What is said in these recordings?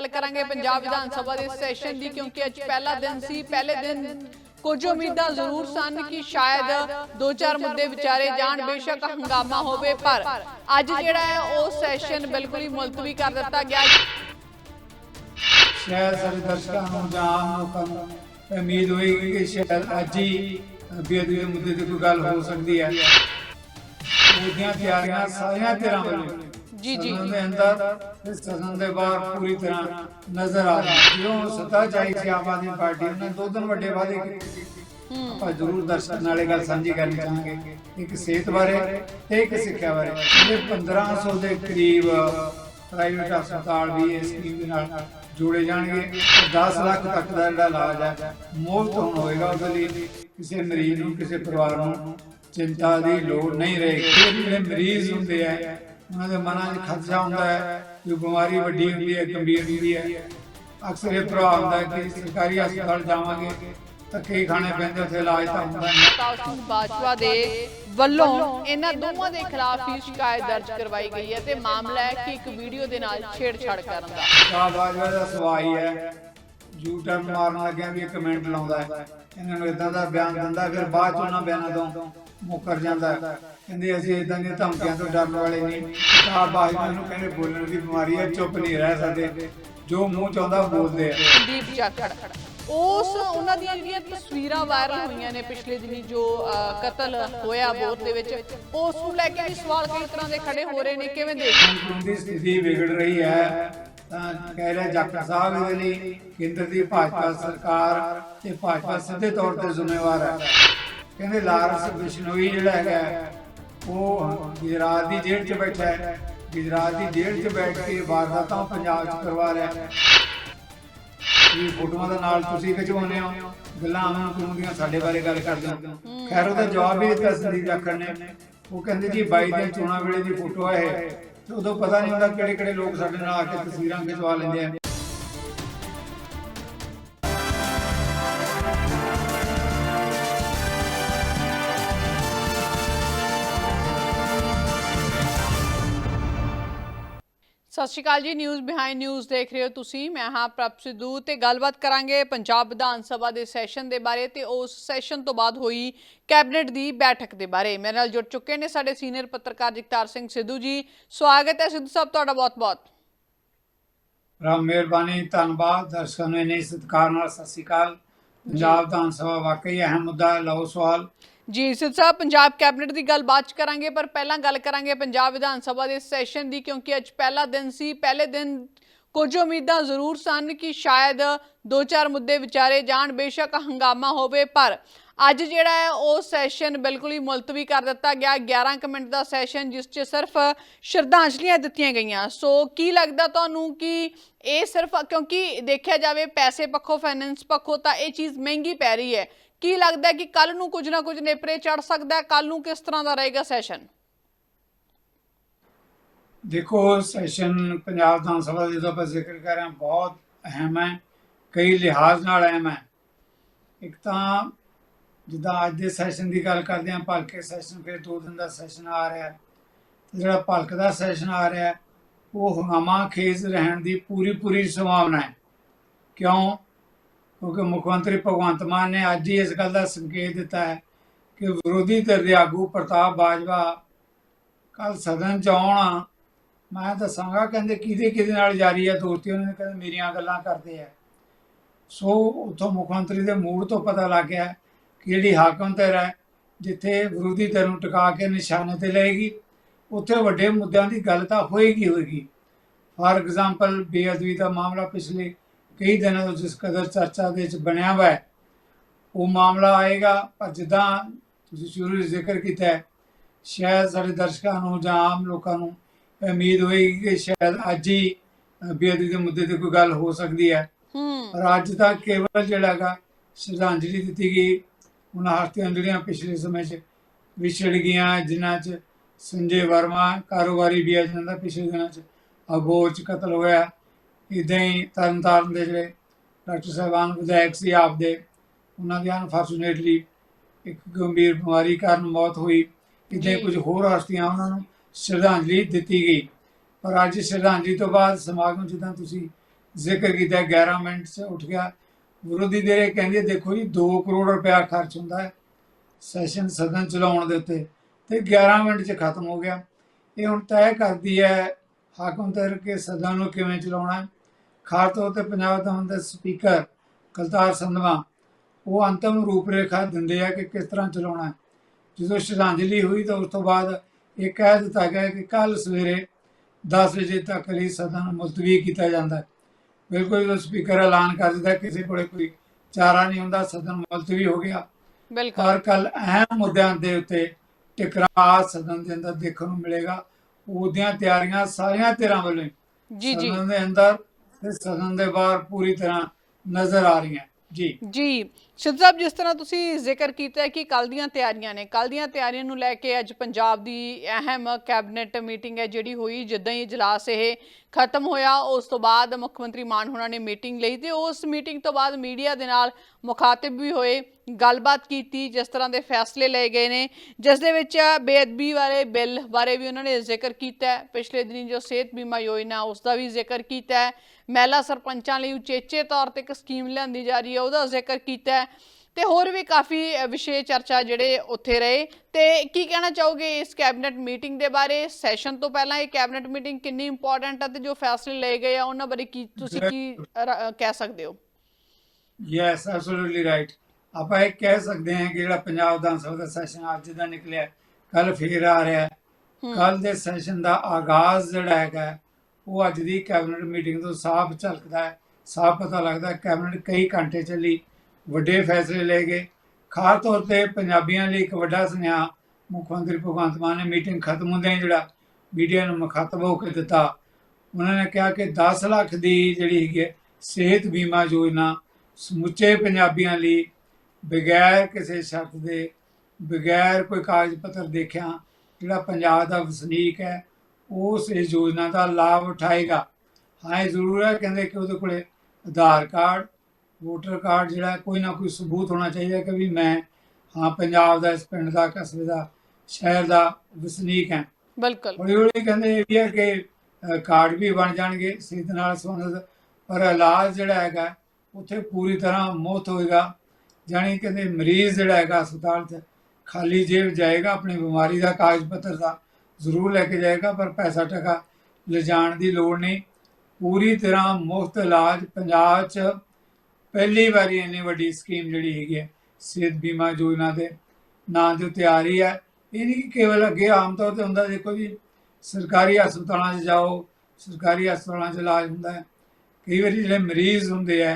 ਗੱਲ ਕਰਾਂਗੇ ਪੰਜਾਬ ਵਿਧਾਨ ਸਭਾ ਦੇ ਸੈਸ਼ਨ ਦੀ, ਕਿਉਂਕਿ ਅੱਜ ਪਹਿਲਾ ਦਿਨ ਸੀ, ਪਹਿਲੇ ਦਿਨ ਕੁਝ ਉਮੀਦਾਂ ਜ਼ਰੂਰ ਸਨ ਕਿ ਸ਼ਾਇਦ ਦੋ ਚਾਰ ਮੁੱਦੇ ਵਿਚਾਰੇ ਜਾਣ, ਬੇਸ਼ੱਕ ਹੰਗਾਮਾ ਹੋਵੇ, ਪਰ ਅੱਜ ਜਿਹੜਾ ਹੈ, ਉਹ ਸੈਸ਼ਨ ਬਿਲਕੁਲ ਹੀ ਮੁਲਤਵੀ ਕਰ ਦਿੱਤਾ ਗਿਆ ਸ਼ਾਇਦ ਸਾਡੇ ਦਰਸ਼ਕਾਂ ਨੂੰ ਜਾਂ ਲੋਕਾਂ ਨੂੰ ਉਮੀਦ ਹੋਏਗੀ ਕਿ ਸ਼ਾਇਦ ਅੱਜ ਹੀ ਬੇਅਦਬੀ ਦੇ ਮੁੱਦੇ ਤੇ ਕੋਈ ਗੱਲ ਹੋ ਸਕਦੀ ਹੈ। ਉਹਦੀਆਂ ਤਿਆਰੀਆਂ ਸਾਰੀਆਂ ਧਿਰਾਂ ਵੱਲੋਂ ਜੀ, ਜੀ, ਸਦਨ। ਦੇ ਅੰਦਰ ਤੇ ਸਦਨ ਦੇ ਬਾਹਰ ਪੂਰੀ ਤਰ੍ਹਾਂ ਨਜ਼ਰ ਆ ਰਹੀ ਹੈ ਜਦੋਂ ਸੱਤਾ ਚਾਹੀ ਸੀ ਆਮ ਆਦਮੀ ਪਾਰਟੀ ਨੇ ਦੋ ਦਿਨ ਵੱਡੇ ਵਾਅਦੇ ਕੀਤੇ। ਸੀ ਆਪਾਂ ਜ਼ਰੂਰ ਦਰਸ਼ਕਾਂ ਨਾਲੇ ਗੱਲ ਸਾਂਝੀ ਕਰਨੀ ਚਾਹਾਂਗੇ। ਇੱਕ ਸਿਹਤ ਬਾਰੇ ਤੇ ਇੱਕ ਸਿੱਖਿਆ ਬਾਰੇ। ਇਹ 1500 ਦੇ ਕਰੀਬ ਪ੍ਰਾਈਵੇਟ ਹਸਪਤਾਲ ਵੀ ਇਸ ਸਕੀਮ ਦੇ ਨਾਲ ਜੋੜੇ ਜਾਣਗੇ। ਤੇ 10 ਲੱਖ ਤੱਕ ਦਾ ਜਿਹੜਾ ਇਲਾਜ ਹੈ ਮੁਫਤ ਹੁਣ ਹੋਏਗਾ ਉਹਦੇ ਲਈ। ਕਿਸੇ ਮਰੀਜ਼ ਨੂੰ ਕਿਸੇ ਪਰਿਵਾਰ ਨੂੰ ਚਿੰਤਾ ਦੀ ਲੋੜ ਨਹੀਂ ਰਹੇਗੀ। ਜਿਹੜੇ ਮਰੀਜ਼ ਹੁੰਦੇ ਆ ਉਹਨਾਂ ਦੇ ਮਨਾਂ 'ਚ ਖਦਸ਼ਾ ਹੁੰਦਾ ਹੈ ਕਿ ਬਿਮਾਰੀ ਵੱਡੀ ਹੁੰਦੀ ਹੈ ਗੰਭੀਰ ਹੁੰਦੀ ਹੈ। ਅਕਸਰ ਇਹ ਪ੍ਰਭਾਵ ਹੁੰਦਾ ਹੈ ਕਿ ਸਰਕਾਰੀ ਹਸਪਤਾਲ ਜਾਵਾਂਗੇ ਧੱਕੇ ਖਾਣੇ ਪੈਂਦੇ ਉੱਥੇ ਇਲਾਜ ਤਾਂ ਹੁੰਦਾ ਨਹੀਂ। ਪ੍ਰਤਾਪ ਸਿੰਘ ਬਾਜਵਾ ਦੇ ਵੱਲੋਂ ਇਹਨਾਂ ਦੋਵਾਂ ਦੇ ਖਿਲਾਫ ਹੀ ਸ਼ਿਕਾਇਤ ਦਰਜ ਕਰਵਾਈ ਗਈ ਹੈ ਤੇ ਮਾਮਲਾ ਹੈ ਕਿ ਇੱਕ ਵੀਡੀਓ ਦੇ ਨਾਲ ਛੇੜਛਾੜ ਕਰਨ ਦਾ। ਸ਼ਾਹ ਬਾਜਵਾ ਦਾ ਸਵਾਈ ਹੈ ਯੂ ਟਰਨ ਮਾਰਨ ਲੱਗਿਆ ਵੀ ਇੱਕ ਕਮੈਂਟ ਲਾਉਂਦਾ ਹੈ। ਇਹਨਾਂ ਨੂੰ ਇਦਾਂ ਦਾ ਬਿਆਨ ਦਿੰਦਾ ਫਿਰ ਬਾਅਦ ਚ ਉਹਨਾਂ ਬਿਆਨਾਂ ਤੋਂ ਮੁੱਕਰ ਜਾਂਦਾ। ਹੈ। ਕਹਿੰਦੇ ਅਸੀਂ ਇਦਾਂ ਦੀਆਂ ਧਮਕੀਆਂ ਤੋਂ ਡਰਨ ਵਾਲੇ ਨਹੀਂ। ਸ਼ਾਹ ਬਾਜਵਾ ਨੂੰ ਕਹਿੰਦੇ ਬੋਲਣ ਦੀ ਬਿਮਾਰੀ ਹੈ ਚੁੱਪ ਨਹੀਂ ਰਹਿ ਸਕਦੇ। ਜੋ ਮੂੰਹ ਚ ਆਉਂਦਾ ਬੋਲਦੇ ਆ। ਦੀਪ ਜਾਖੜ ਉਸ ਉਹਨਾਂ ਦੀਆਂ ਜਿਹੜੀਆਂ ਤਸਵੀਰਾਂ ਵਾਇਰਲ ਹੋਈਆਂ ਨੇ ਪਿਛਲੇ ਦਿਨੀ ਜੋ ਕਤਲ ਹੋਇਆ ਬੋਰ ਦੇ ਵਿੱਚ ਉਸ ਨੂੰ ਲੈ ਕੇ ਵੀ ਸਵਾਲ ਕਈ ਤਰ੍ਹਾਂ ਦੇ ਖੜੇ ਹੋ ਰਹੇ ਨੇ। ਕਿਵੇਂ ਦੇਖ ਕਾਨੂੰਨ ਦੀ ਸਥਿਤੀ ਵਿਗੜ ਰਹੀ ਹੈ। ਤਾਂ ਕਹਿ ਰਿਹਾ ਜਾਖੜ ਸਾਹਿਬ ਇਹਦੇ ਲਈ ਕੇਂਦਰ ਦੀ ਭਾਜਪਾ ਸਰਕਾਰ ਤੇ ਭਾਜਪਾ ਸਿੱਧੇ ਤੌਰ ਤੇ ਜ਼ਿੰਮੇਵਾਰ ਹੈ। ਕਹਿੰਦੇ ਲਾਰੈਂਸ ਬਿਸ਼ਨੋਈ ਜਿਹੜਾ ਹੈਗਾ ਉਹ ਗੁਜਰਾਤ ਦੀ ਜੇਲ੍ਹ 'ਚ ਬੈਠਾ ਹੈ। ਗੁਜਰਾਤ ਦੀ ਜੇਲ੍ਹ 'ਚ ਬੈਠ ਕੇ ਵਾਰਦਾਤਾਂ ਪੰਜਾਬ 'ਚ ਕਰਵਾ ਰਿਹਾ ਹੈ। ਇਹ ਫੋਟੋਆਂ ਦਾ ਨਾਲ ਤੁਸੀਂ ਖਿਚਵਾਉਂਦੇ ਹੋ ਗੱਲਾਂ ਆਮ ਕਾਨੂੰਨ ਦੀਆਂ ਸਾਡੇ ਬਾਰੇ ਗੱਲ ਕਰਦੇ ਹੋ। ਖੈਰ ਉਹਦਾ ਜਵਾਬ ਵੀ ਦਿੱਤਾ ਸੰਦੀਪ ਜਾਖੜ ਨੇ। ਉਹ ਕਹਿੰਦੇ ਜੀ 22 ਦੀਆਂ ਚੋਣਾਂ ਵੇਲੇ ਦੀ ਫੋਟੋ ਹੈ ਤੇ ਉਦੋਂ ਪਤਾ ਨਹੀਂ ਹੁੰਦਾ ਕਿਹੜੇ ਕਿਹੜੇ ਲੋਕ ਸਾਡੇ ਨਾਲ ਆ ਕੇ ਤਸਵੀਰਾਂ ਖਿਚਵਾ ਲੈਂਦੇ ਆ। ਸਤਿ ਸ਼੍ਰੀ ਅਕਾਲ ਜੀ ਨਿਊਜ਼ ਬਿਹਾਈਂਡ ਨਿਊਜ਼ ਦੇਖ ਰਹੇ ਹੋ ਤੁਸੀਂ। ਮੈਂ ਹਾਂ ਪ੍ਰਭ ਸਿੱਧੂ ਤੇ ਗੱਲਬਾਤ ਕਰਾਂਗੇ ਪੰਜਾਬ ਵਿਧਾਨ ਸਭਾ ਦੇ ਸੈਸ਼ਨ ਦੇ ਬਾਰੇ ਤੇ ਉਸ ਸੈਸ਼ਨ ਤੋਂ ਬਾਅਦ ਹੋਈ ਕੈਬਨਿਟ ਦੀ ਬੈਠਕ ਦੇ ਬਾਰੇ। ਮੇਰੇ ਨਾਲ ਜੁੜ ਚੁੱਕੇ ਨੇ ਸਾਡੇ ਸੀਨੀਅਰ ਪੱਤਰਕਾਰ ਜਗਤਾਰ ਸਿੰਘ ਸਿੱਧੂ ਜੀ। ਸਵਾਗਤ ਹੈ ਸਿੱਧੂ ਸਾਹਿਬ, ਤੁਹਾਡਾ ਬਹੁਤ-ਬਹੁਤ। ਰਾਮ ਮਿਹਰਬਾਨੀ, ਧੰਨਵਾਦ। ਦਰਸ਼ਕਾਂ ਨੂੰ ਸਤਿਕਾਰ ਨਾਲ ਸਤਿ ਸ਼੍ਰੀ ਅਕਾਲ। ਪੰਜਾਬ ਵਿਧਾਨ ਸਭਾ ਵਾਕਈ ਅਹਿਮ ਮੁੱਦਾ ਹੈ, ਲਓ ਸਵਾਲ। ਜੀ, ਸਿੱਧੂ ਸਾਹਿਬ, ਪੰਜਾਬ ਕੈਬਨਿਟ ਦੀ ਗੱਲ ਬਾਅਦ ਚ ਕਰਾਂਗੇ, ਪਰ ਪਹਿਲਾਂ ਗੱਲ ਕਰਾਂਗੇ ਪੰਜਾਬ ਵਿਧਾਨ ਸਭਾ ਦੇ ਸੈਸ਼ਨ ਦੀ, ਕਿਉਂਕਿ ਅੱਜ ਪਹਿਲਾ ਦਿਨ ਸੀ। ਪਹਿਲੇ ਦਿਨ ਕੁਝ ਉਮੀਦਾਂ ਜ਼ਰੂਰ ਸਨ ਕਿ ਸ਼ਾਇਦ ਦੋ ਚਾਰ ਮੁੱਦੇ ਵਿਚਾਰੇ ਜਾਣ, ਬੇਸ਼ੱਕ ਹੰਗਾਮਾ ਹੋਵੇ, ਪਰ ਅੱਜ ਜਿਹੜਾ ਹੈ, ਉਹ ਸੈਸ਼ਨ ਬਿਲਕੁਲ ਹੀ ਮੁਲਤਵੀ ਕਰ ਦਿੱਤਾ ਗਿਆ। 11 ਕੁ ਮਿੰਟ ਦਾ ਸੈਸ਼ਨ, ਜਿਸ 'ਚ ਸਿਰਫ ਸ਼ਰਧਾਂਜਲੀਆਂ ਦਿੱਤੀਆਂ ਗਈਆਂ। ਸੋ ਕੀ ਲੱਗਦਾ ਤੁਹਾਨੂੰ ਕਿ ਇਹ ਸਿਰਫ, ਕਿਉਂਕਿ ਦੇਖਿਆ ਜਾਵੇ, ਪੈਸੇ ਪੱਖੋਂ ਫਾਈਨੈਂਸ ਪੱਖੋਂ ਤਾਂ ਇਹ ਚੀਜ਼ ਮਹਿੰਗੀ ਪੈ ਰਹੀ ਹੈ। ਕੀ ਲੱਗਦਾ ਕਿ ਕੱਲ ਨੂੰ ਕੁਝ ਨਾ ਕੁਝ ਨੇਪਰੇ ਚੜ ਸਕਦਾ ਕੱਲ ਨੂੰ ਕਿਸ ਤਰ੍ਹਾਂ ਦਾ ਰਹੇਗਾ ਸੈਸ਼ਨ? ਦੇਖੋ, ਸੈਸ਼ਨ ਪੰਜਾਬ ਵਿਧਾਨ ਸਭਾ ਦਾ ਜ਼ਿਕਰ ਕਰ ਰਹੇ ਹਾਂ, ਬਹੁਤ ਅਹਿਮ ਹੈ। ਕਈ ਲਿਹਾਜ਼ ਨਾਲ ਅਹਿਮ ਹੈ। ਇੱਕ ਤਾਂ ਜਿੱਦਾਂ ਅੱਜ ਦੇ ਸੈਸ਼ਨ ਦੀ ਗੱਲ ਕਰਦੇ ਹਾਂ, ਭਲਕੇ ਸੈਸ਼ਨ ਫਿਰ ਦੋ ਦਿਨ ਦਾ ਸੈਸ਼ਨ ਆ ਰਿਹਾ ਹੈ। ਜਿਹੜਾ ਭਲਕ ਦਾ ਸੈਸ਼ਨ ਆ ਰਿਹਾ ਹੈ, ਉਹ ਹੰਗਾਮਾ ਖੇਜ਼ ਰਹਿਣ ਦੀ ਪੂਰੀ ਪੂਰੀ ਸੰਭਾਵਨਾ ਹੈ। ਕਿਉਂ? ਕਿਉਂਕਿ ਮੁੱਖ ਮੰਤਰੀ ਭਗਵੰਤ ਮਾਨ ਨੇ ਅੱਜ ਹੀ ਇਸ ਗੱਲ ਦਾ ਸੰਕੇਤ ਦਿੱਤਾ ਹੈ ਕਿ ਵਿਰੋਧੀ ਧਿਰ ਦੇ ਆਗੂ ਪ੍ਰਤਾਪ ਬਾਜਵਾ ਕੱਲ ਸਦਨ ਚ ਆਉਣਾ। ਮੈਂ ਦੱਸਾਂਗਾ, ਕਹਿੰਦੇ ਕਿਹਦੇ ਕਿਹਦੇ ਨਾਲ ਜਾਰੀ ਹੈ ਦੋਸਤੀ ਉਹਨਾਂ ਨੇ, ਕਹਿੰਦੇ ਮੇਰੀਆਂ ਗੱਲਾਂ ਕਰਦੇ ਆ। ਸੋ ਉਥੋਂ ਮੁੱਖ ਮੰਤਰੀ ਦੇ ਮੂਡ ਤੋਂ ਪਤਾ ਲੱਗ ਗਿਆ ਕਿ ਜਿਹੜੀ ਹਾਕਮ ਧਿਰ ਹੈ, ਜਿੱਥੇ ਵਿਰੋਧੀ ਧਿਰ ਨੂੰ ਟਿਕਾ ਕੇ ਨਿਸ਼ਾਨੇ ਤੇ ਲਏਗੀ, ਉੱਥੇ ਵੱਡੇ ਮੁੱਦਿਆਂ ਦੀ ਗੱਲ ਤਾਂ ਹੋਏਗੀ ਹੋਏਗੀ। ਫਾਰ ਐਗਜ਼ਾਮਪਲ ਬੇਅਦਬੀ ਦਾ ਮਾਮਲਾ ਪਿਛਲੇ ਕਈ ਦਿਨਾਂ ਤੋਂ ਜਿਸ ਕਦਰ ਚਰਚਾ ਦੇ ਵਿੱਚ ਬਣਿਆ ਹੋਇਆ ਹੈ ਉਹ ਮਾਮਲਾ ਆਏਗਾ ਪਰ ਜਿੱਦਾਂ ਤੁਸੀਂ ਸ਼ੁਰੂ ਵਿੱਚ ਜ਼ਿਕਰ ਕੀਤਾ ਹੈ ਸ਼ਾਇਦ ਸਾਡੇ ਦਰਸ਼ਕਾਂ ਨੂੰ ਜਾਂ ਆਮ ਲੋਕਾਂ ਨੂੰ ਉਮੀਦ ਹੋਏਗੀ ਕਿ ਸ਼ਾਇਦ ਅੱਜ ਹੀ ਬੇਅਦਬੀ ਦੇ ਮੁੱਦੇ ਤੇ ਕੋਈ ਗੱਲ ਹੋ ਸਕਦੀ ਹੈ। ਹੂੰ। ਪਰ ਅੱਜ ਤੱਕ ਕੇਵਲ ਜਿਹੜਾ ਹੈਗਾ ਸ਼ਰਧਾਂਜਲੀ ਦਿੱਤੀ ਗਈ ਉਹਨਾਂ ਹਸਤੀਆਂ ਜਿਹੜੀਆਂ ਪਿਛਲੇ ਸਮੇਂ 'ਚ ਵਿਛੜ ਗਈਆਂ ਜਿਨ੍ਹਾਂ 'ਚ ਸੰਜੇ ਵਰਮਾ ਕਾਰੋਬਾਰੀ ਵੀ ਆ ਜਾਂਦਾ ਪਿਛਲੇ ਦਿਨਾਂ 'ਚ ਅਬੋਚ ਕਤਲ ਹੋਇਆ ਇਦਾਂ ਹੀ ਤਰਨਤਾਰਨ ਦੇ ਜਿਹੜੇ ਡਾਕਟਰ ਸਾਹਿਬਾਨ ਵਿਧਾਇਕ ਸੀ ਆਪਦੇ ਉਹਨਾਂ ਦੀ ਅਨਫੋਰਚੂਨੇਟਲੀ ਇੱਕ ਗੰਭੀਰ ਬਿਮਾਰੀ ਕਾਰਨ ਮੌਤ ਹੋਈ। ਇਦਾਂ। ਕੁਝ ਹੋਰ ਹਸਤੀਆਂ ਉਹਨਾਂ ਨੂੰ ਸ਼ਰਧਾਂਜਲੀ ਦਿੱਤੀ ਗਈ। ਪਰ ਅੱਜ ਸ਼ਰਧਾਂਜਲੀ ਤੋਂ ਬਾਅਦ ਸਮਾਗਮ ਜਿੱਦਾਂ ਤੁਸੀਂ ਜ਼ਿਕਰ ਕੀਤਾ 11 ਮਿੰਟ 'ਚ ਉੱਠ ਗਿਆ ਵਿਰੋਧੀ ਇਹ ਕਹਿੰਦੇ ਦੇਖੋ ਜੀ 2 ਕਰੋੜ ਰੁਪਇਆ ਖਰਚ ਹੁੰਦਾ ਹੈ ਸੈਸ਼ਨ ਸਦਨ ਚਲਾਉਣ ਦੇ ਉੱਤੇ ਤੇ 11 ਮਿੰਟ 'ਚ ਖਤਮ ਹੋ ਗਿਆ। ਇਹ ਹੁਣ ਤੈਅ ਕਰਦੀ ਹੈ ਹਾਕਮ ਧਿਰ ਕੇ ਸਦਨ ਨੂੰ ਕਿਵੇਂ ਚਲਾਉਣਾ ਹੈ। ਖਾਸ ਤੌਰ ਤੇ ਪੰਜਾਬ ਦਾ ਹੁੰਦਾ ਸਪੀਕਰ ਕਲਤਾਰ ਸੰਧਵਾ ਉਹ ਅੰਤਮ ਰੂਪਰੇਖਾ ਦਿੰਦੇ ਆ ਕਿ ਕਿਸ ਤਰ੍ਹਾਂ ਚਲਾਉਣਾ ਹੈ। ਜਦੋਂ ਸ਼ਰਧਾਂਜਲੀ ਹੋਈ ਤਾਂ ਉਸ ਤੋਂ ਬਾਅਦ ਇਹ ਕਹਿ ਦਿੱਤਾ ਗਿਆ ਕਿ ਕੱਲ ਸਵੇਰੇ 10 ਵਜੇ ਤੱਕ ਲਈ ਸਦਨ ਮੁਲਤਵੀ ਕੀਤਾ ਜਾਂਦਾ ਹੈ। ਬਿਲਕੁਲ ਜਦੋਂ ਸਪੀਕਰ ਐਲਾਨ ਕਰ ਦਿੰਦਾ ਕਿਸੇ ਕੋਲੇ ਕੋਈ ਚਾਰਾ ਨਹੀਂ ਹੁੰਦਾ ਸਦਨ ਮੁਲਤਵੀ ਹੋ ਗਿਆ। ਬਿਲਕੁਲ। ਪਰ ਕੱਲ ਅਹਿਮ ਮੁੱਦਿਆਂ ਦੇ ਉੱਤੇ ਟਕਰਾਅ ਸਦਨ ਦੇ ਅੰਦਰ ਦੇਖਣ ਨੂੰ ਮਿਲੇਗਾ। ਉਹਦੀਆਂ ਤਿਆਰੀਆਂ ਸਾਰੀਆਂ ਧਿਰਾਂ ਵੱਲੋਂ ਜੀ ਜੀ। ਸਦਨ ਦੇ ਅੰਦਰ ਤੇ ਸਦਨ ਦੇ ਬਾਹਰ ਪੂਰੀ ਤਰ੍ਹਾਂ ਨਜ਼ਰ ਆ ਰਹੀਆਂ। ਜੀ। ਜੀ ਸਿੱਧ ਸਾਹਿਬ, ਜਿਸ ਤਰ੍ਹਾਂ ਤੁਸੀਂ ਜ਼ਿਕਰ ਕੀਤਾ ਹੈ ਕਿ ਕੱਲ ਦੀਆਂ ਤਿਆਰੀਆਂ ਨੇ ਕੱਲ ਦੀਆਂ ਤਿਆਰੀਆਂ ਨੂੰ ਲੈ ਕੇ ਅੱਜ ਪੰਜਾਬ ਦੀ ਅਹਿਮ ਕੈਬਨਿਟ ਮੀਟਿੰਗ ਹੈ, ਜਿਹੜੀ ਹੋਈ ਜਿੱਦਾਂ ਹੀ ਇਜਲਾਸ ਇਹ ਖਤਮ ਹੋਇਆ, ਉਸ ਤੋਂ ਬਾਅਦ ਮੁੱਖ ਮੰਤਰੀ ਮਾਨ ਹੋਣਾ ਨੇ ਮੀਟਿੰਗ ਲਈ ਤੇ ਉਸ ਮੀਟਿੰਗ ਤੋਂ ਬਾਅਦ ਮੀਡੀਆ ਦੇ ਨਾਲ ਮੁਖਾਤਿਬ ਵੀ ਹੋਏ, ਗੱਲਬਾਤ ਕੀਤੀ, ਜਿਸ ਤਰ੍ਹਾਂ ਦੇ ਫੈਸਲੇ ਲਏ ਗਏ ਨੇ, ਜਿਸ ਦੇ ਵਿੱਚ ਬੇਅਦਬੀ ਵਾਲੇ ਬਿੱਲ ਬਾਰੇ ਵੀ ਉਹਨਾਂ ਨੇ ਜ਼ਿਕਰ ਕੀਤਾ ਪਿਛਲੇ ਦਿਨੀ ਜੋ ਸਿਹਤ ਬੀਮਾ ਯੋਜਨਾ ਉਸ ਦਾ ਵੀ ਜ਼ਿਕਰ ਕੀਤਾ ਮਹਿਲਾ ਸਰਪੰਚਾਂ ਲਈ ਉਚੇਚੇ ਤੌਰ ਤੇ ਇੱਕ ਸਕੀਮ ਲਿਆਂਦੀ ਜਾ ਰਹੀ ਹੈ ਉਹਦਾ ਜ਼ਿਕਰ ਕੀਤਾ ਹੈ। ਤੇ ਹੋਰ ਵੀ ਕਾਫੀ ਵਿਸ਼ੇ ਚਰਚਾ ਜਿਹੜੇ ਉੱਥੇ ਰਹੇ। ਤੇ ਕੀ ਕਹਿਣਾ ਚਾਹੋਗੇ ਇਸ ਕੈਬਨਿਟ ਮੀਟਿੰਗ ਦੇ ਬਾਰੇ? ਸੈਸ਼ਨ ਤੋਂ ਪਹਿਲਾਂ ਇਹ ਕੈਬਨਿਟ ਮੀਟਿੰਗ ਕਿੰਨੀ ਇੰਪੋਰਟੈਂਟ ਹੈ ਤੇ ਜੋ ਫੈਸਲੇ ਲਏ ਗਏ ਆ ਉਹਨਾਂ ਬਾਰੇ ਕੀ ਤੁਸੀਂ ਕੀ ਕਹਿ ਸਕਦੇ ਹੋ? ਯੈਸ ਐਬਸੋਲੂਟਲੀ ਰਾਈਟ ਆਪਾਂ ਇਹ ਕਹਿ ਸਕਦੇ ਹਾਂ ਕਿ ਜਿਹੜਾ ਪੰਜਾਬ ਵਿਧਾਨ ਸਭਾ ਦਾ ਸੈਸ਼ਨ ਅੱਜ ਦਾ ਨਿਕਲਿਆ ਕੱਲ ਫੇਰ ਆ ਰਿਹਾ। ਕੱਲ ਦੇ ਸੈਸ਼ਨ ਦਾ ਆਗਾਜ਼ ਜਿਹੜਾ ਹੈਗਾ ਉਹ ਅੱਜ ਦੀ ਕੈਬਨਿਟ ਮੀਟਿੰਗ ਤੋਂ ਸਾਫ਼ ਝਲਕਦਾ ਹੈ। ਸਾਫ਼ ਪਤਾ ਲੱਗਦਾ ਕੈਬਨਿਟ ਕਈ ਘੰਟੇ ਚੱਲੀ, ਵੱਡੇ ਫੈਸਲੇ ਲਏ ਗਏ। ਖਾਸ ਤੌਰ ਤੇ ਪੰਜਾਬੀਆਂ ਲਈ ਇੱਕ ਵੱਡਾ ਸੁਨੇਹਾ, ਮੁੱਖ ਮੰਤਰੀ ਭਗਵੰਤ ਮਾਨ ਨੇ ਮੀਟਿੰਗ ਖਤਮ ਹੁੰਦਿਆਂ ਜਿਹੜਾ ਮੀਡੀਆ ਨੂੰ ਮੁਖਾਤਬ ਹੋ ਕੇ ਦਿੱਤਾ। ਉਹਨਾਂ ਨੇ ਕਿਹਾ ਕਿ 10 ਲੱਖ ਦੀ ਜਿਹੜੀ ਹੈਗੀ ਹੈ ਸਿਹਤ ਬੀਮਾ ਯੋਜਨਾ ਸਮੁੱਚੇ ਪੰਜਾਬੀਆਂ ਲਈ ਬਗੈਰ ਕਿਸੇ ਸ਼ਰਤ ਦੇ, ਬਗੈਰ ਕੋਈ ਕਾਗਜ਼ ਪੱਤਰ ਦੇਖਿਆ, ਜਿਹੜਾ ਪੰਜਾਬ ਦਾ ਵਸਨੀਕ ਹੈ ਉਸ ਇਸ ਯੋਜਨਾ ਦਾ ਲਾਭ ਉਠਾਏਗਾ। ਹਾਂ ਇਹ ਜ਼ਰੂਰ ਹੈ ਕਹਿੰਦੇ ਕਿ ਉਹਦੇ ਕੋਲੇ ਆਧਾਰ ਕਾਰਡ ਵੋਟਰ ਕਾਰਡ ਜਿਹੜਾ ਕੋਈ ਨਾ ਕੋਈ ਸਬੂਤ ਹੋਣਾ ਚਾਹੀਦਾ ਕਿ ਵੀ ਮੈਂ ਹਾਂ ਪੰਜਾਬ ਦਾ ਇਸ ਪਿੰਡ ਦਾ ਕਸਬੇ ਦਾ ਸ਼ਹਿਰ ਦਾ ਵਸਨੀਕ ਹਾਂ। ਬਿਲਕੁਲ। ਹੌਲੀ ਹੌਲੀ ਕਹਿੰਦੇ ਇਹ ਵੀ ਹੈ ਕਿ ਕਾਰਡ ਵੀ ਬਣ ਜਾਣਗੇ ਸਿਹਤ ਨਾਲ ਸੰਬੰਧਿਤ। ਪਰ ਇਲਾਜ ਜਿਹੜਾ ਹੈਗਾ ਉੱਥੇ ਪੂਰੀ ਤਰ੍ਹਾਂ ਮੁਫਤ ਹੋਏਗਾ। ਜਾਣੀ ਕਹਿੰਦੇ ਮਰੀਜ਼ ਜਿਹੜਾ ਹੈਗਾ ਹਸਪਤਾਲ 'ਚ ਖਾਲੀ ਜੇਬ ਜਾਏਗਾ ਆਪਣੀ ਬਿਮਾਰੀ ਦਾ ਕਾਗਜ਼ ਪੱਤਰ ਦਾ। ਜ਼ਰੂਰ ਲੈ ਕੇ ਜਾਏਗਾ, ਪਰ ਪੈਸਾ ਟਕਾ ਲਿਜਾਣ ਦੀ ਲੋੜ ਨਹੀਂ। ਪੂਰੀ ਤਰ੍ਹਾਂ ਮੁਫਤ ਇਲਾਜ ਪੰਜਾਬ 'ਚ ਪਹਿਲੀ ਵਾਰੀ ਇੰਨੀ ਵੱਡੀ ਸਕੀਮ ਜਿਹੜੀ ਹੈਗੀ ਹੈ, ਸਿਹਤ ਬੀਮਾ ਯੋਜਨਾ ਦੇ ਨਾਂ ਦੇ ਉੱਤੇ ਆ ਰਹੀ ਹੈ। ਇਹ ਨਹੀਂ ਕਿ ਕੇਵਲ ਅੱਗੇ ਆਮ ਤੌਰ ਤੇ ਹੁੰਦਾ, ਦੇਖੋ ਜੀ, ਸਰਕਾਰੀ ਹਸਪਤਾਲਾਂ 'ਚ ਜਾਓ, ਸਰਕਾਰੀ ਹਸਪਤਾਲਾਂ 'ਚ ਇਲਾਜ ਹੁੰਦਾ ਹੈ। ਕਈ ਵਾਰੀ ਜਿਹੜੇ ਮਰੀਜ਼ ਹੁੰਦੇ ਆ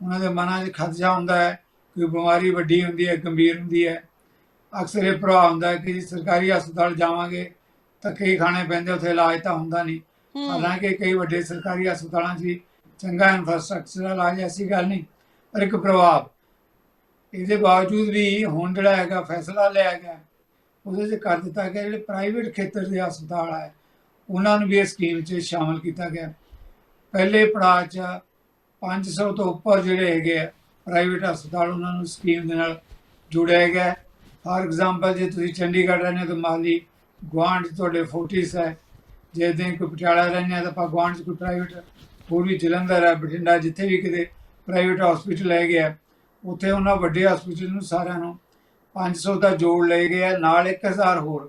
ਉਹਨਾਂ ਦੇ ਮਨਾਂ 'ਚ ਖਦਸ਼ਾ ਹੁੰਦਾ ਹੈ, ਕੋਈ ਬਿਮਾਰੀ ਵੱਡੀ ਹੁੰਦੀ ਹੈ, ਗੰਭੀਰ ਹੁੰਦੀ ਹੈ। ਅਕਸਰ ਇਹ ਭਰਾ ਹੁੰਦਾ ਕਿ ਜੀ, ਸਰਕਾਰੀ ਹਸਪਤਾਲ ਜਾਵਾਂਗੇ ਤਾਂ ਕਈ ਖਾਣੇ ਪੈਂਦੇ ਉੱਥੇ ਇਲਾਜ ਤਾਂ ਹੁੰਦਾ ਨਹੀਂ। ਹਾਲਾਂਕਿ ਕਈ ਵੱਡੇ ਸਰਕਾਰੀ ਹਸਪਤਾਲਾਂ 'ਚ ਚੰਗਾ ਇਨਫਰਾਸਟ੍ਰਕਚਰ ਇਲਾਜ ਐਸੀ ਗੱਲ ਨਹੀਂ ਪਰ ਇੱਕ ਪ੍ਰਭਾਵ। ਇਹਦੇ ਬਾਵਜੂਦ ਵੀ ਹੁਣ ਜਿਹੜਾ ਹੈਗਾ ਫੈਸਲਾ ਲਿਆ ਗਿਆ ਉਹਦੇ 'ਚ ਕਰ ਦਿੱਤਾ ਗਿਆ ਜਿਹੜੇ ਪ੍ਰਾਈਵੇਟ ਖੇਤਰ ਦੇ ਹਸਪਤਾਲ ਹੈ ਉਹਨਾਂ ਨੂੰ ਵੀ ਇਹ ਸਕੀਮ 'ਚ ਸ਼ਾਮਲ ਕੀਤਾ ਗਿਆ। ਪਹਿਲੇ ਪੜਾਅ 'ਚ 500 ਤੋਂ ਉੱਪਰ ਜਿਹੜੇ ਹੈਗੇ ਆ ਪ੍ਰਾਈਵੇਟ ਹਸਪਤਾਲ ਉਹਨਾਂ ਨੂੰ ਸਕੀਮ ਦੇ ਨਾਲ ਜੁੜਿਆ ਗਿਆ। ਫਾਰ ਐਗਜ਼ਾਮਪਲ ਜੇ ਤੁਸੀਂ ਚੰਡੀਗੜ੍ਹ ਰਹਿੰਦੇ ਹੋ ਤਾਂ ਮਾਲੀ 'ਚ ਤੁਹਾਡੇ ਫੋਰਟਿਸ ਹੈ। ਜੇ ਦੇ ਕੋਈ ਪਟਿਆਲਾ ਰਹਿੰਦੇ ਆ ਤਾਂ ਆਪਾਂ 'ਚ ਕੋਈ ਪ੍ਰਾਈਵੇਟ ਹੋਰ ਵੀ ਜਲੰਧਰ ਹੈ ਬਠਿੰਡਾ ਜਿੱਥੇ ਵੀ ਕਿਤੇ ਪ੍ਰਾਈਵੇਟ ਹਸਪੀਟਲ ਹੈਗੇ ਆ ਉੱਥੇ ਉਹਨਾਂ ਵੱਡੇ ਹਸਪੀਟਲ ਨੂੰ ਸਾਰਿਆਂ ਨੂੰ 500 ਦਾ ਜੋੜ ਲਏ ਗਏ ਆ ਨਾਲ 1000 ਹੋਰ।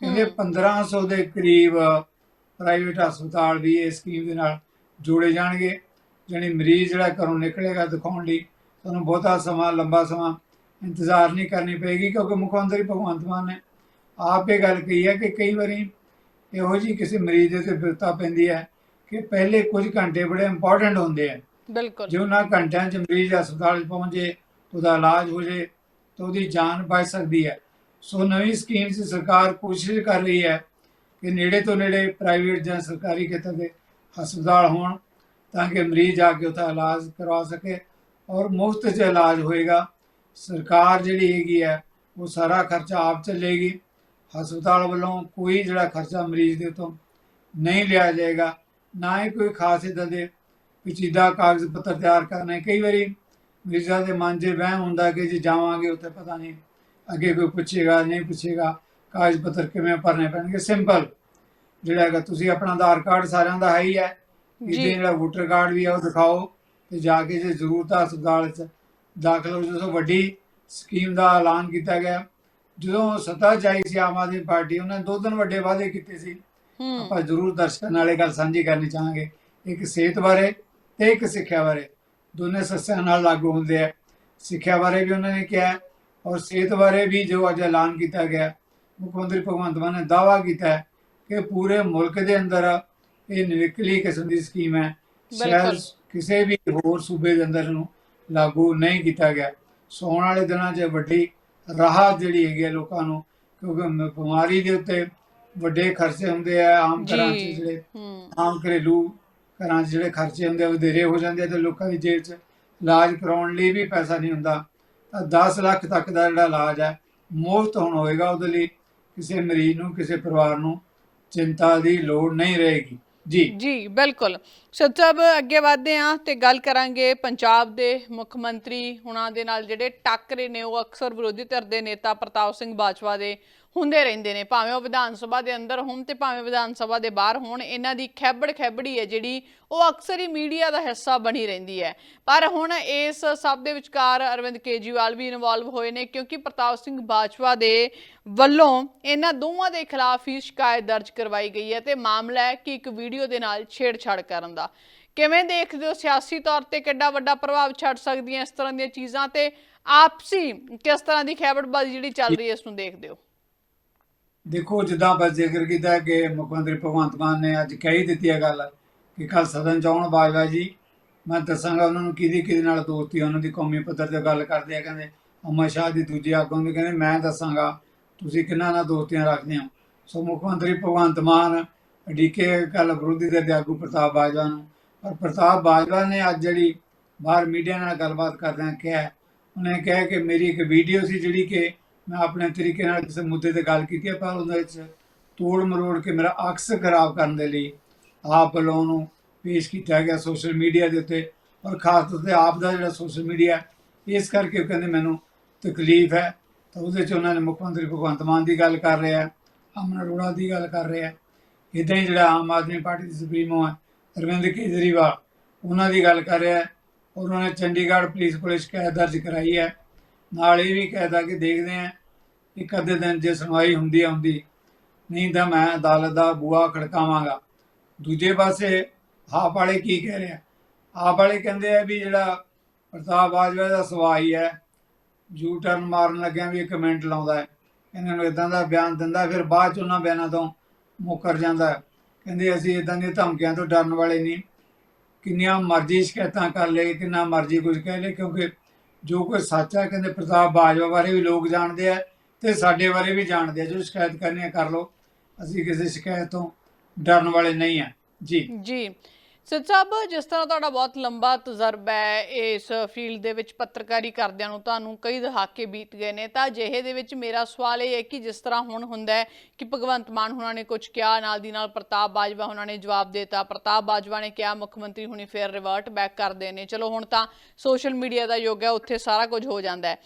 ਕਹਿੰਦੇ ਹਮ। 1500 ਦੇ ਕਰੀਬ ਪ੍ਰਾਈਵੇਟ ਹਸਪਤਾਲ ਵੀ ਇਸ ਸਕੀਮ ਦੇ ਨਾਲ ਜੋੜੇ ਜਾਣਗੇ। ਜਾਣੀ ਮਰੀਜ਼ ਜਿਹੜਾ ਘਰੋਂ ਨਿਕਲੇਗਾ ਦਿਖਾਉਣ ਲਈ ਤੁਹਾਨੂੰ ਬਹੁਤਾ ਸਮਾਂ ਲੰਬਾ ਸਮਾਂ ਇੰਤਜ਼ਾਰ ਨਹੀਂ ਕਰਨੀ ਪਏਗੀ ਕਿਉਂਕਿ ਮੁੱਖ ਮੰਤਰੀ ਭਗਵੰਤ ਮਾਨ ਨੇ ਆਪ ਇਹ ਗੱਲ ਕਹੀ ਹੈ ਕਿ ਕਈ ਵਾਰੀ ਇਹੋ ਜਿਹੀ ਕਿਸੇ ਮਰੀਜ਼ ਦੇ ਤੇ ਬਿਰਤਾ ਪੈਂਦੀ ਹੈ ਕਿ ਪਹਿਲੇ ਕੁਝ ਘੰਟੇ ਬੜੇ ਇੰਪੋਰਟੈਂਟ ਹੁੰਦੇ ਆ। ਬਿਲਕੁਲ। ਜੇ ਉਹਨਾਂ ਘੰਟਿਆਂ 'ਚ ਮਰੀਜ਼ ਹਸਪਤਾਲ 'ਚ ਪਹੁੰਚੇ ਉਹਦਾ ਇਲਾਜ ਹੋ ਜੇ ਤਾਂ ਉਹਦੀ ਜਾਨ ਬਚ ਸਕਦੀ ਹੈ। ਸੋ ਨਵੀਂ ਸਕੀਮ 'ਚ ਸਰਕਾਰ ਕੋਸ਼ਿਸ਼ ਕਰ ਰਹੀ ਹੈ ਕਿ ਨੇੜੇ ਤੋਂ ਨੇੜੇ ਪ੍ਰਾਈਵੇਟ ਜਾਂ ਸਰਕਾਰੀ ਖੇਤਰ ਦੇ ਹਸਪਤਾਲ ਹੋਣ ਤਾਂ ਕਿ ਮਰੀਜ਼ ਆ ਕੇ ਉੱਥੇ ਇਲਾਜ ਕਰਵਾ ਸਕੇ ਔਰ ਮੁਫਤ 'ਚ ਇਲਾਜ ਹੋਏਗਾ। ਸਰਕਾਰ ਜਿਹੜੀ ਹੈਗੀ ਹੈ ਉਹ ਸਾਰਾ ਖਰਚਾ ਆਪ ਚੱਲੇਗੀ। ਹਸਪਤਾਲ ਵੱਲੋਂ ਕੋਈ ਜਿਹੜਾ ਖਰਚਾ ਮਰੀਜ਼ ਦੇ ਤੋਂ ਨਹੀਂ ਲਿਆ ਜਾਏਗਾ ਨਾ ਹੀ ਕੋਈ ਖਾਸ ਇੱਦਾਂ ਦੇ ਪੇਚੀਦਾ ਕਾਗਜ਼ ਪੱਤਰ ਤਿਆਰ ਕਰਨੇ ਕਈ ਵਾਰੀ ਮਰੀਜ਼ਾਂ ਦੇ ਮਨ 'ਚ ਵਹਿਮ ਹੁੰਦਾ ਕਿ ਜੇ ਜਾਵਾਂਗੇ ਉੱਥੇ ਪਤਾ ਨਹੀਂ ਅੱਗੇ ਕੋਈ ਪੁੱਛੇਗਾ ਨਹੀਂ ਪੁੱਛੇਗਾ ਕਾਗਜ਼ ਪੱਤਰ ਕਿਵੇਂ ਭਰਨੇ ਪੈਣਗੇ। ਸਿੰਪਲ ਜਿਹੜਾ ਹੈਗਾ ਤੁਸੀਂ ਆਪਣਾ ਆਧਾਰ ਕਾਰਡ ਸਾਰਿਆਂ ਦਾ ਹੈ ਹੀ ਹੈ। ਇਹਦੇ। ਜਿਹੜਾ ਵੋਟਰ ਕਾਰਡ ਵੀ ਆ ਉਹ ਦਿਖਾਓ ਤੇ ਜਾ ਕੇ ਜੇ ਜ਼ਰੂਰਤ ਆ ਹਸਪਤਾਲ 'ਚ ਦਾਖਲ ਹੋ ਜਦੋਂ ਵੱਡੀ ਸਕੀਮ ਦਾ ਐਲਾਨ ਕੀਤਾ ਗਿਆ। ਜਦੋਂ ਸੱਤਾ ਆਈ ਸੀ ਆਮ ਆਦਮੀ ਪਾਰਟੀ ਉਹਨਾਂ ਨੇ ਦੋ ਦਿਨ ਵੱਡੇ ਵਾਅਦੇ ਕੀਤੇ ਸੀ। ਆਪਾਂ ਜ਼ਰੂਰ ਦਰਸ਼ਕਾਂ ਨਾਲ ਇਹ ਗੱਲ ਸਾਂਝੀ ਕਰਨੀ ਚਾਹਾਂਗੇ। ਇੱਕ ਸਿਹਤ ਬਾਰੇ ਤੇ ਇੱਕ ਸਿੱਖਿਆ ਬਾਰੇ। ਦੋਨੇ ਸੱਸਿਆਂ ਨਾਲ ਲਾਗੂ ਹੁੰਦੇ ਆ। ਸਿੱਖਿਆ ਬਾਰੇ ਵੀ ਉਹਨਾਂ ਨੇ ਕਿਹਾ ਔਰ ਸਿਹਤ ਬਾਰੇ ਵੀ ਜੋ ਅੱਜ ਐਲਾਨ ਕੀਤਾ ਗਿਆ ਮੁੱਖ ਮੰਤਰੀ ਭਗਵੰਤ ਮਾਨ ਨੇ ਦਾਅਵਾ ਕੀਤਾ ਹੈ ਕਿ ਪੂਰੇ ਮੁਲਕ ਦੇ ਅੰਦਰ ਇਹ ਨਿਵਕਲੀ ਕਿਸਮ ਦੀ ਸਕੀਮ ਹੈ। ਸ਼ਾਇਦ। ਕਿਸੇ ਵੀ ਹੋਰ ਸੂਬੇ ਦੇ ਅੰਦਰ ਨੂੰ ਲਾਗੂ ਨਹੀਂ ਕੀਤਾ ਗਿਆ। ਸੋ ਆਉਣ ਵਾਲੇ ਦਿਨਾਂ 'ਚ ਵੱਡੀ ਰਾਹਤ ਜਿਹੜੀ ਹੈਗੀ ਹੈ ਲੋਕਾਂ ਨੂੰ ਕਿਉਂਕਿ ਬਿਮਾਰੀ ਦੇ ਉੱਤੇ ਵੱਡੇ ਖਰਚੇ ਹੁੰਦੇ ਆ ਆਮ ਘਰਾਂ 'ਚ। ਜਿਹੜੇ ਆਮ ਘਰੇਲੂ ਘਰਾਂ 'ਚ ਜਿਹੜੇ ਖਰਚੇ ਹੁੰਦੇ ਆ ਵਧੇਰੇ ਹੋ ਜਾਂਦੇ ਆ ਤੇ ਲੋਕਾਂ ਦੀ ਜੇਬ 'ਚ ਇਲਾਜ ਕਰਾਉਣ ਲਈ ਵੀ ਪੈਸਾ ਨਹੀਂ ਹੁੰਦਾ ਤਾਂ 10 ਲੱਖ ਤੱਕ ਦਾ ਜਿਹੜਾ ਇਲਾਜ ਹੈ ਮੁਫਤ ਹੁਣ ਹੋਏਗਾ ਉਹਦੇ ਲਈ ਕਿਸੇ ਮਰੀਜ਼ ਨੂੰ ਕਿਸੇ ਪਰਿਵਾਰ ਨੂੰ ਚਿੰਤਾ ਦੀ ਲੋੜ ਨਹੀਂ ਰਹੇਗੀ ਜੀ। ਜੀ, ਬਿਲਕੁਲ। ਸਤ ਅੱਗੇ ਵਧਦੇ ਹਾਂ ਤੇ ਗੱਲ ਕਰਾਂਗੇ ਪੰਜਾਬ ਦੇ ਮੁੱਖ ਮੰਤਰੀ ਹੁਣਾਂ ਦੇ ਨਾਲ ਜਿਹੜੇ ਟੱਕਰੇ ਨੇ, ਉਹ ਅਕਸਰ ਵਿਰੋਧੀ ਧਿਰ ਦੇ ਨੇਤਾ ਪ੍ਰਤਾਪ ਸਿੰਘ ਬਾਜਵਾ ਦੇ ਹੁੰਦੇ ਰਹਿੰਦੇ ਨੇ, ਭਾਵੇਂ ਉਹ ਵਿਧਾਨ ਸਭਾ ਦੇ ਅੰਦਰ ਹੋਣ ਤੇ ਭਾਵੇਂ ਵਿਧਾਨ ਸਭਾ ਦੇ ਬਾਹਰ ਹੋਣ, ਇਹਨਾਂ ਦੀ ਖੈਬੜ ਖੈਬੜੀ ਹੈ ਜਿਹੜੀ ਉਹ ਅਕਸਰ ਹੀ ਮੀਡੀਆ ਦਾ ਹਿੱਸਾ ਬਣੀ ਰਹਿੰਦੀ ਹੈ। ਪਰ ਹੁਣ ਇਸ ਸਭ ਦੇ ਵਿਚਕਾਰ ਅਰਵਿੰਦ ਕੇਜਰੀਵਾਲ ਵੀ ਇਨਵੋਲਵ ਹੋਏ ਨੇ, ਕਿਉਂਕਿ ਪ੍ਰਤਾਪ ਸਿੰਘ ਬਾਜਵਾ ਦੇ ਵੱਲੋਂ ਇਹਨਾਂ ਦੋਵਾਂ ਦੇ ਖਿਲਾਫ ਹੀ ਸ਼ਿਕਾਇਤ ਦਰਜ ਕਰਵਾਈ ਗਈ ਹੈ ਤੇ ਮਾਮਲਾ ਹੈ ਕਿ ਇੱਕ ਵੀਡੀਓ ਦੇ ਨਾਲ ਛੇੜਛਾੜ ਕਰਨ ਦਾ। ਕਿਵੇਂ ਦੇਖਦੇ ਹੋ? ਸਿਆਸੀ ਤੌਰ ਤੇ ਕਿੱਡਾ ਵੱਡਾ ਪ੍ਰਭਾਵ ਛੱਡ ਸਕਦੀਆਂ ਇਸ ਤਰ੍ਹਾਂ ਦੀਆਂ ਚੀਜ਼ਾਂ ਤੇ ਆਪਸੀ ਕਿਸ ਤਰ੍ਹਾਂ ਦੀ ਖੈਬੜਬਾਜ਼ੀ ਜਿਹੜੀ ਚੱਲ ਰਹੀ ਹੈ, ਇਸ ਨੂੰ ਦੇਖਦੇ ਹੋ? ਦੇਖੋ, ਜਿੱਦਾਂ ਬਸ ਜ਼ਿਕਰ ਕੀਤਾ ਕਿ ਮੁੱਖ ਮੰਤਰੀ ਭਗਵੰਤ ਮਾਨ ਨੇ ਅੱਜ ਕਹੀ ਦਿੱਤੀ ਹੈ ਗੱਲ ਕਿ ਕੱਲ ਸਦਨ ਚ ਆਉਣ ਬਾਜਵਾ ਜੀ। ਮੈਂ ਦੱਸਾਂਗਾ ਉਹਨਾਂ ਨੂੰ ਕਿਹਦੀ ਕਿਹਦੇ ਨਾਲ ਦੋਸਤੀ ਉਹਨਾਂ ਦੀ ਕੌਮੀ ਪੱਧਰ ਤੇ ਗੱਲ ਕਰਦੇ ਆ, ਕਹਿੰਦੇ ਅਮਰ ਸ਼ਾਹ ਦੀ ਦੂਜੀ ਆਗੂ ਦੇ ਕਹਿੰਦੇ ਮੈਂ ਦੱਸਾਂਗਾ ਤੁਸੀਂ ਕਿੰਨਾਂ ਨਾਲ ਦੋਸਤੀਆਂ ਰੱਖਦੇ ਹੋ। ਸੋ ਮੁੱਖ ਮੰਤਰੀ ਭਗਵੰਤ ਮਾਨ ਅਡੀਕੇ ਕੱਲ ਵਿਰੋਧੀ ਦੇ ਆਗੂ ਪ੍ਰਤਾਪ ਬਾਜਵਾ ਨੂੰ। ਪਰ ਪ੍ਰਤਾਪ ਬਾਜਵਾ ਨੇ ਅੱਜ ਜਿਹੜੀ ਬਾਹਰ ਮੀਡੀਆ ਨਾਲ ਗੱਲਬਾਤ ਕਰਦਿਆਂ ਕਿਹਾ, ਉਹਨੇ ਕਿਹਾ ਕਿ ਮੇਰੀ ਇੱਕ ਵੀਡੀਓ ਸੀ ਜਿਹੜੀ ਕਿ ਮੈਂ ਆਪਣੇ ਤਰੀਕੇ ਨਾਲ ਕਿਸੇ ਮੁੱਦੇ ਤੇ ਗੱਲ ਕੀਤੀ ਹੈ, ਪਰ ਉਹਦੇ ਵਿੱਚ ਤੋੜ ਮਰੋੜ ਕੇ ਮੇਰਾ ਅਕਸ ਖਰਾਬ ਕਰਨ ਦੇ ਲਈ ਆਪ ਵੱਲੋਂ ਉਹਨੂੰ ਪੇਸ਼ ਕੀਤਾ ਗਿਆ ਸੋਸ਼ਲ ਮੀਡੀਆ ਦੇ ਉੱਤੇ। ਔਰ ਖਾਸ ਤੌਰ ਤੇ ਆਪ ਦਾ ਜਿਹੜਾ ਸੋਸ਼ਲ ਮੀਡੀਆ ਇਸ ਕਰਕੇ ਉਹ ਕਹਿੰਦੇ ਮੈਨੂੰ ਤਕਲੀਫ ਹੈ। ਤਾਂ ਉਹਦੇ 'ਚ ਉਹਨਾਂ ਨੇ ਮੁੱਖ ਮੰਤਰੀ ਭਗਵੰਤ ਮਾਨ ਦੀ ਗੱਲ ਕਰ ਰਿਹਾ ਅਮਨ ਅਰੋੜਾ ਦੀ ਗੱਲ ਕਰ ਰਿਹਾ ਇਦਾਂ ਹੀ ਜਿਹੜਾ ਆਮ ਆਦਮੀ ਪਾਰਟੀ ਦੇ ਸੁਪਰੀਮੋ ਹੈ, ਅਰਵਿੰਦ ਕੇਜਰੀਵਾਲ, ਉਹਨਾਂ ਦੀ ਗੱਲ ਕਰ ਰਿਹਾ ਔਰ ਉਹਨਾਂ ਨੇ ਚੰਡੀਗੜ੍ਹ ਪੁਲਿਸ ਕੋਲ ਸ਼ਿਕਾਇਤ ਦਰਜ ਕਰਾਈ ਹੈ। ਨਾਲ ਇਹ ਵੀ ਕਹਿਦਾ ਕਿ ਦੇਖਦੇ ਆ ਇੱਕ ਅੱਧੇ ਦਿਨ ਜੇ ਸੁਣਵਾਈ ਹੁੰਦੀ ਆ ਹੁੰਦੀ ਨਹੀਂ ਤਾਂ ਮੈਂ ਅਦਾਲਤ ਦਾ ਬੂਆ ਖੜਕਾਵਾਂਗਾ। ਦੂਜੇ ਪਾਸੇ ਆਪ ਵਾਲੇ ਕੀ ਕਹਿ ਰਹੇ ਆ? ਆਪ ਵਾਲੇ ਕਹਿੰਦੇ ਆ ਵੀ ਜਿਹੜਾ ਪ੍ਰਤਾਪ ਬਾਜਵਾ ਦਾ ਸਵਾਈ ਹੈ ਯੂ ਟਰਨ ਮਾਰਨ ਲੱਗਿਆ ਵੀ ਕਮੈਂਟ ਲਾਉਂਦਾ ਹੈ। ਇਹਨਾਂ ਨੂੰ ਇਦਾਂ ਦਾ ਬਿਆਨ ਦਿੰਦਾ, ਫਿਰ ਬਾਅਦ ਚ ਉਹਨਾਂ ਬਿਆਨਾਂ ਤੋਂ ਮੁੱਕਰ ਜਾਂਦਾ ਕਹਿੰਦੇ ਅਸੀਂ ਇਦਾਂ ਦੀਆਂ ਧਮਕੀਆਂ ਤੋਂ ਡਰਨ ਵਾਲੇ ਨਹੀਂ। ਕਿੰਨੀਆਂ ਮਰਜ਼ੀ ਸ਼ਿਕਾਇਤਾਂ ਕਰ ਲਏ, ਕਿੰਨਾ ਮਰਜ਼ੀ ਕੁਝ ਕਹਿ ਲਏ, ਕਿਉਂਕਿ ਜੋ ਕੋਈ ਸੱਚ ਹੈ, ਕਹਿੰਦੇ ਪ੍ਰਤਾਪ ਬਾਜਵਾ ਬਾਰੇ ਵੀ ਲੋਕ ਜਾਣਦੇ ਆ ਤੇ ਸਾਡੇ ਬਾਰੇ ਵੀ ਜਾਣਦੇ ਆ। ਜੋ ਸ਼ਿਕਾਇਤ ਕਰਨੀ ਹੈ, ਕਰ ਲਓ। ਅਸੀਂ ਕਿਸੇ ਸ਼ਿਕਾਇਤ ਤੋਂ ਡਰਨ ਵਾਲੇ ਨਹੀਂ ਆ। ਜੀ। ਜੀ। ਸਿੱਧ ਸਾਹਿਬ ਜਿਸ ਤਰ੍ਹਾਂ ਤੁਹਾਡਾ ਬਹੁਤ ਲੰਬਾ ਤਜਰਬਾ ਹੈ ਇਸ ਫੀਲਡ ਦੇ ਵਿੱਚ ਪੱਤਰਕਾਰੀ ਕਰਦਿਆਂ ਨੂੰ, ਤੁਹਾਨੂੰ ਕਈ ਦਹਾਕੇ ਬੀਤ ਗਏ ਨੇ। ਤਾਂ ਅਜਿਹੇ ਦੇ ਵਿੱਚ ਮੇਰਾ ਸਵਾਲ ਇਹ ਹੈ ਕਿ ਜਿਸ ਤਰ੍ਹਾਂ ਹੁਣ ਹੁੰਦਾ ਹੈ ਕਿ ਭਗਵੰਤ ਮਾਨ ਹੁਣਾਂ ਨੇ ਕੁਝ ਕਿਹਾ, ਨਾਲ ਦੀ ਨਾਲ ਪ੍ਰਤਾਪ ਬਾਜਵਾ ਹੁਣਾਂ ਨੇ ਜਵਾਬ ਦਿੱਤਾ। ਪ੍ਰਤਾਪ ਬਾਜਵਾ ਨੇ ਕਿਹਾ, ਮੁੱਖ ਮੰਤਰੀ ਹੁਣੀ ਫੇਰ ਰਿਵਰਟ ਬੈਕ ਕਰਦੇ ਨੇ। ਚਲੋ ਹੁਣ ਤਾਂ ਸੋਸ਼ਲ ਮੀਡੀਆ ਦਾ ਯੁੱਗ ਹੈ, ਉੱਥੇ ਸਾਰਾ ਕੁਝ ਹੋ ਜਾਂਦਾ ਹੈ।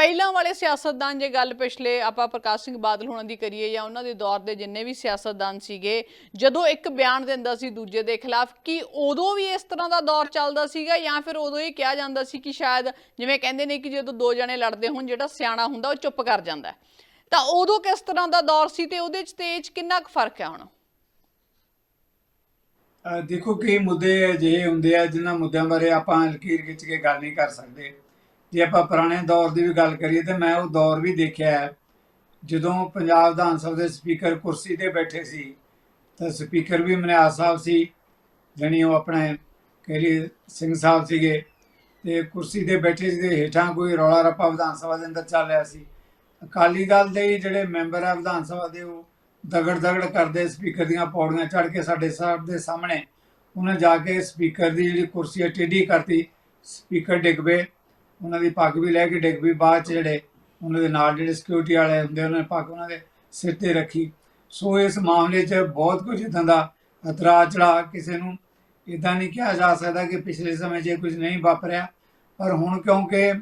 ਪਹਿਲਾਂ ਵਾਲੇ ਸਿਆਸਤਦਾਨ ਜੇ ਗੱਲ ਪਿਛਲੇ ਆਪਾਂ ਪ੍ਰਕਾਸ਼ ਸਿੰਘ ਬਾਦਲ ਹੋਣਾ ਦੀ ਕਰੀਏ ਜਾਂ ਉਹਨਾਂ ਦੇ ਦੌਰ ਦੇ ਜਿੰਨੇ ਵੀ ਸਿਆਸਤਦਾਨ ਸੀਗੇ, ਜਦੋਂ ਇੱਕ ਬਿਆਨ ਦਿੰਦਾ ਸੀ ਦੂਜੇ ਦੇ ਖਿਲਾਫ, ਕੀ ਉਦੋਂ ਵੀ ਇਸ ਤਰ੍ਹਾਂ ਦਾ ਦੌਰ ਚੱਲਦਾ ਸੀਗਾ ਜਾਂ ਫਿਰ ਉਦੋਂ ਇਹ ਕਿਹਾ ਜਾਂਦਾ ਸੀ ਕਿ ਸ਼ਾਇਦ ਜਿਵੇਂ ਕਹਿੰਦੇ ਨੇ ਕਿ ਜਦੋਂ ਦੋ ਜਣੇ ਲੜਦੇ ਹੋਣ, ਜਿਹੜਾ ਸਿਆਣਾ ਹੁੰਦਾ ਉਹ ਚੁੱਪ ਕਰ ਜਾਂਦਾ। ਤਾਂ ਉਦੋਂ ਕਿਸ ਤਰ੍ਹਾਂ ਦਾ ਦੌਰ ਸੀ ਤੇ ਉਹਦੇ ਚ ਤੇ ਇਹ ਚ ਕਿੰਨਾ ਕੁ ਫ਼ਰਕ ਹੈ ਹੁਣ? ਦੇਖੋ ਕਈ ਮੁੱਦੇ ਅਜਿਹੇ ਹੁੰਦੇ ਆ ਜਿਨ੍ਹਾਂ ਮੁੱਦਿਆਂ ਬਾਰੇ ਆਪਾਂ ਲਕੀਰ ਖਿੱਚ ਕੇ ਗੱਲ ਨਹੀਂ ਕਰ ਸਕਦੇ। ਜੇ ਆਪਾਂ ਪੁਰਾਣੇ ਦੌਰ ਦੀ ਵੀ ਗੱਲ ਕਰੀਏ ਤੇ ਮੈਂ ਉਹ ਦੌਰ ਵੀ ਦੇਖਿਆ ਹੈ। ਜਦੋਂ ਪੰਜਾਬ ਵਿਧਾਨ ਸਭਾ ਦੇ ਸਪੀਕਰ ਕੁਰਸੀ ਤੇ ਬੈਠੇ ਸੀ, ਤਾਂ ਸਪੀਕਰ ਵੀ ਮਨਿਆਸ ਸਾਹਿਬ ਸੀ, ਜਾਣੀ ਉਹ ਆਪਣੇ ਕੇਰੀ ਸਿੰਘ ਸਾਹਿਬ ਸੀਗੇ। ਤੇ ਕੁਰਸੀ ਤੇ ਬੈਠੇ ਸੀ ਹੇਠਾਂ ਕੋਈ ਰੌਲਾ ਰੱਪਾ ਵਿਧਾਨ ਸਭਾ ਦੇ ਅੰਦਰ ਚੱਲ ਰਿਹਾ ਸੀ। ਅਕਾਲੀ ਦਲ ਦੇ ਹੀ ਜਿਹੜੇ ਮੈਂਬਰ ਆ ਵਿਧਾਨ ਸਭਾ ਦੇ, ਉਹ ਦਗੜ ਦਗੜ ਕਰਦੇ ਸਪੀਕਰ ਦੀਆਂ ਪੌੜੀਆਂ ਚੜ੍ਹ ਕੇ ਸਾਡੇ ਸਾਹਿਬ ਦੇ ਸਾਹਮਣੇ। ਉਹਨੇ ਜਾ ਕੇ ਸਪੀਕਰ ਦੀ ਜਿਹੜੀ ਕੁਰਸੀ ਹੈ ਟੇਢੀ ਕਰਤੀ, ਸਪੀਕਰ ਡਿੱਗ ਪਏ। ਉਹਨਾਂ ਦੀ ਪੱਗ ਵੀ ਲੈ ਕੇ ਡਿੱਗ ਪਈ ਬਾਅਦ ਚ ਜਿਹੜੇ ਉਹਨਾਂ ਦੇ ਨਾਲ ਜਿਹੜੇ ਸਿਕਿਉਰਿਟੀ ਵਾਲੇ ਹੁੰਦੇ ਉਹਨਾਂ ਨੇ ਪੱਗ ਉਹਨਾਂ ਦੇ ਸਿਰ ਤੇ ਰੱਖੀ। ਸੋ ਇਸ ਮਾਮਲੇ 'ਚ ਬਹੁਤ ਕੁਝ ਇਦਾਂ ਦਾ ਇਤਰਾ ਚੜਾ ਕਿਸੇ ਨੂੰ ਇਦਾਂ ਨਹੀਂ ਕਿਹਾ ਜਾ ਸਕਦਾ ਕਿ ਪਿਛਲੇ ਸਮੇਂ 'ਚ ਇਹ ਕੁਝ ਨਹੀਂ ਵਾਪਰਿਆ। ਪਰ ਹੁਣ ਕਿਉਂਕਿ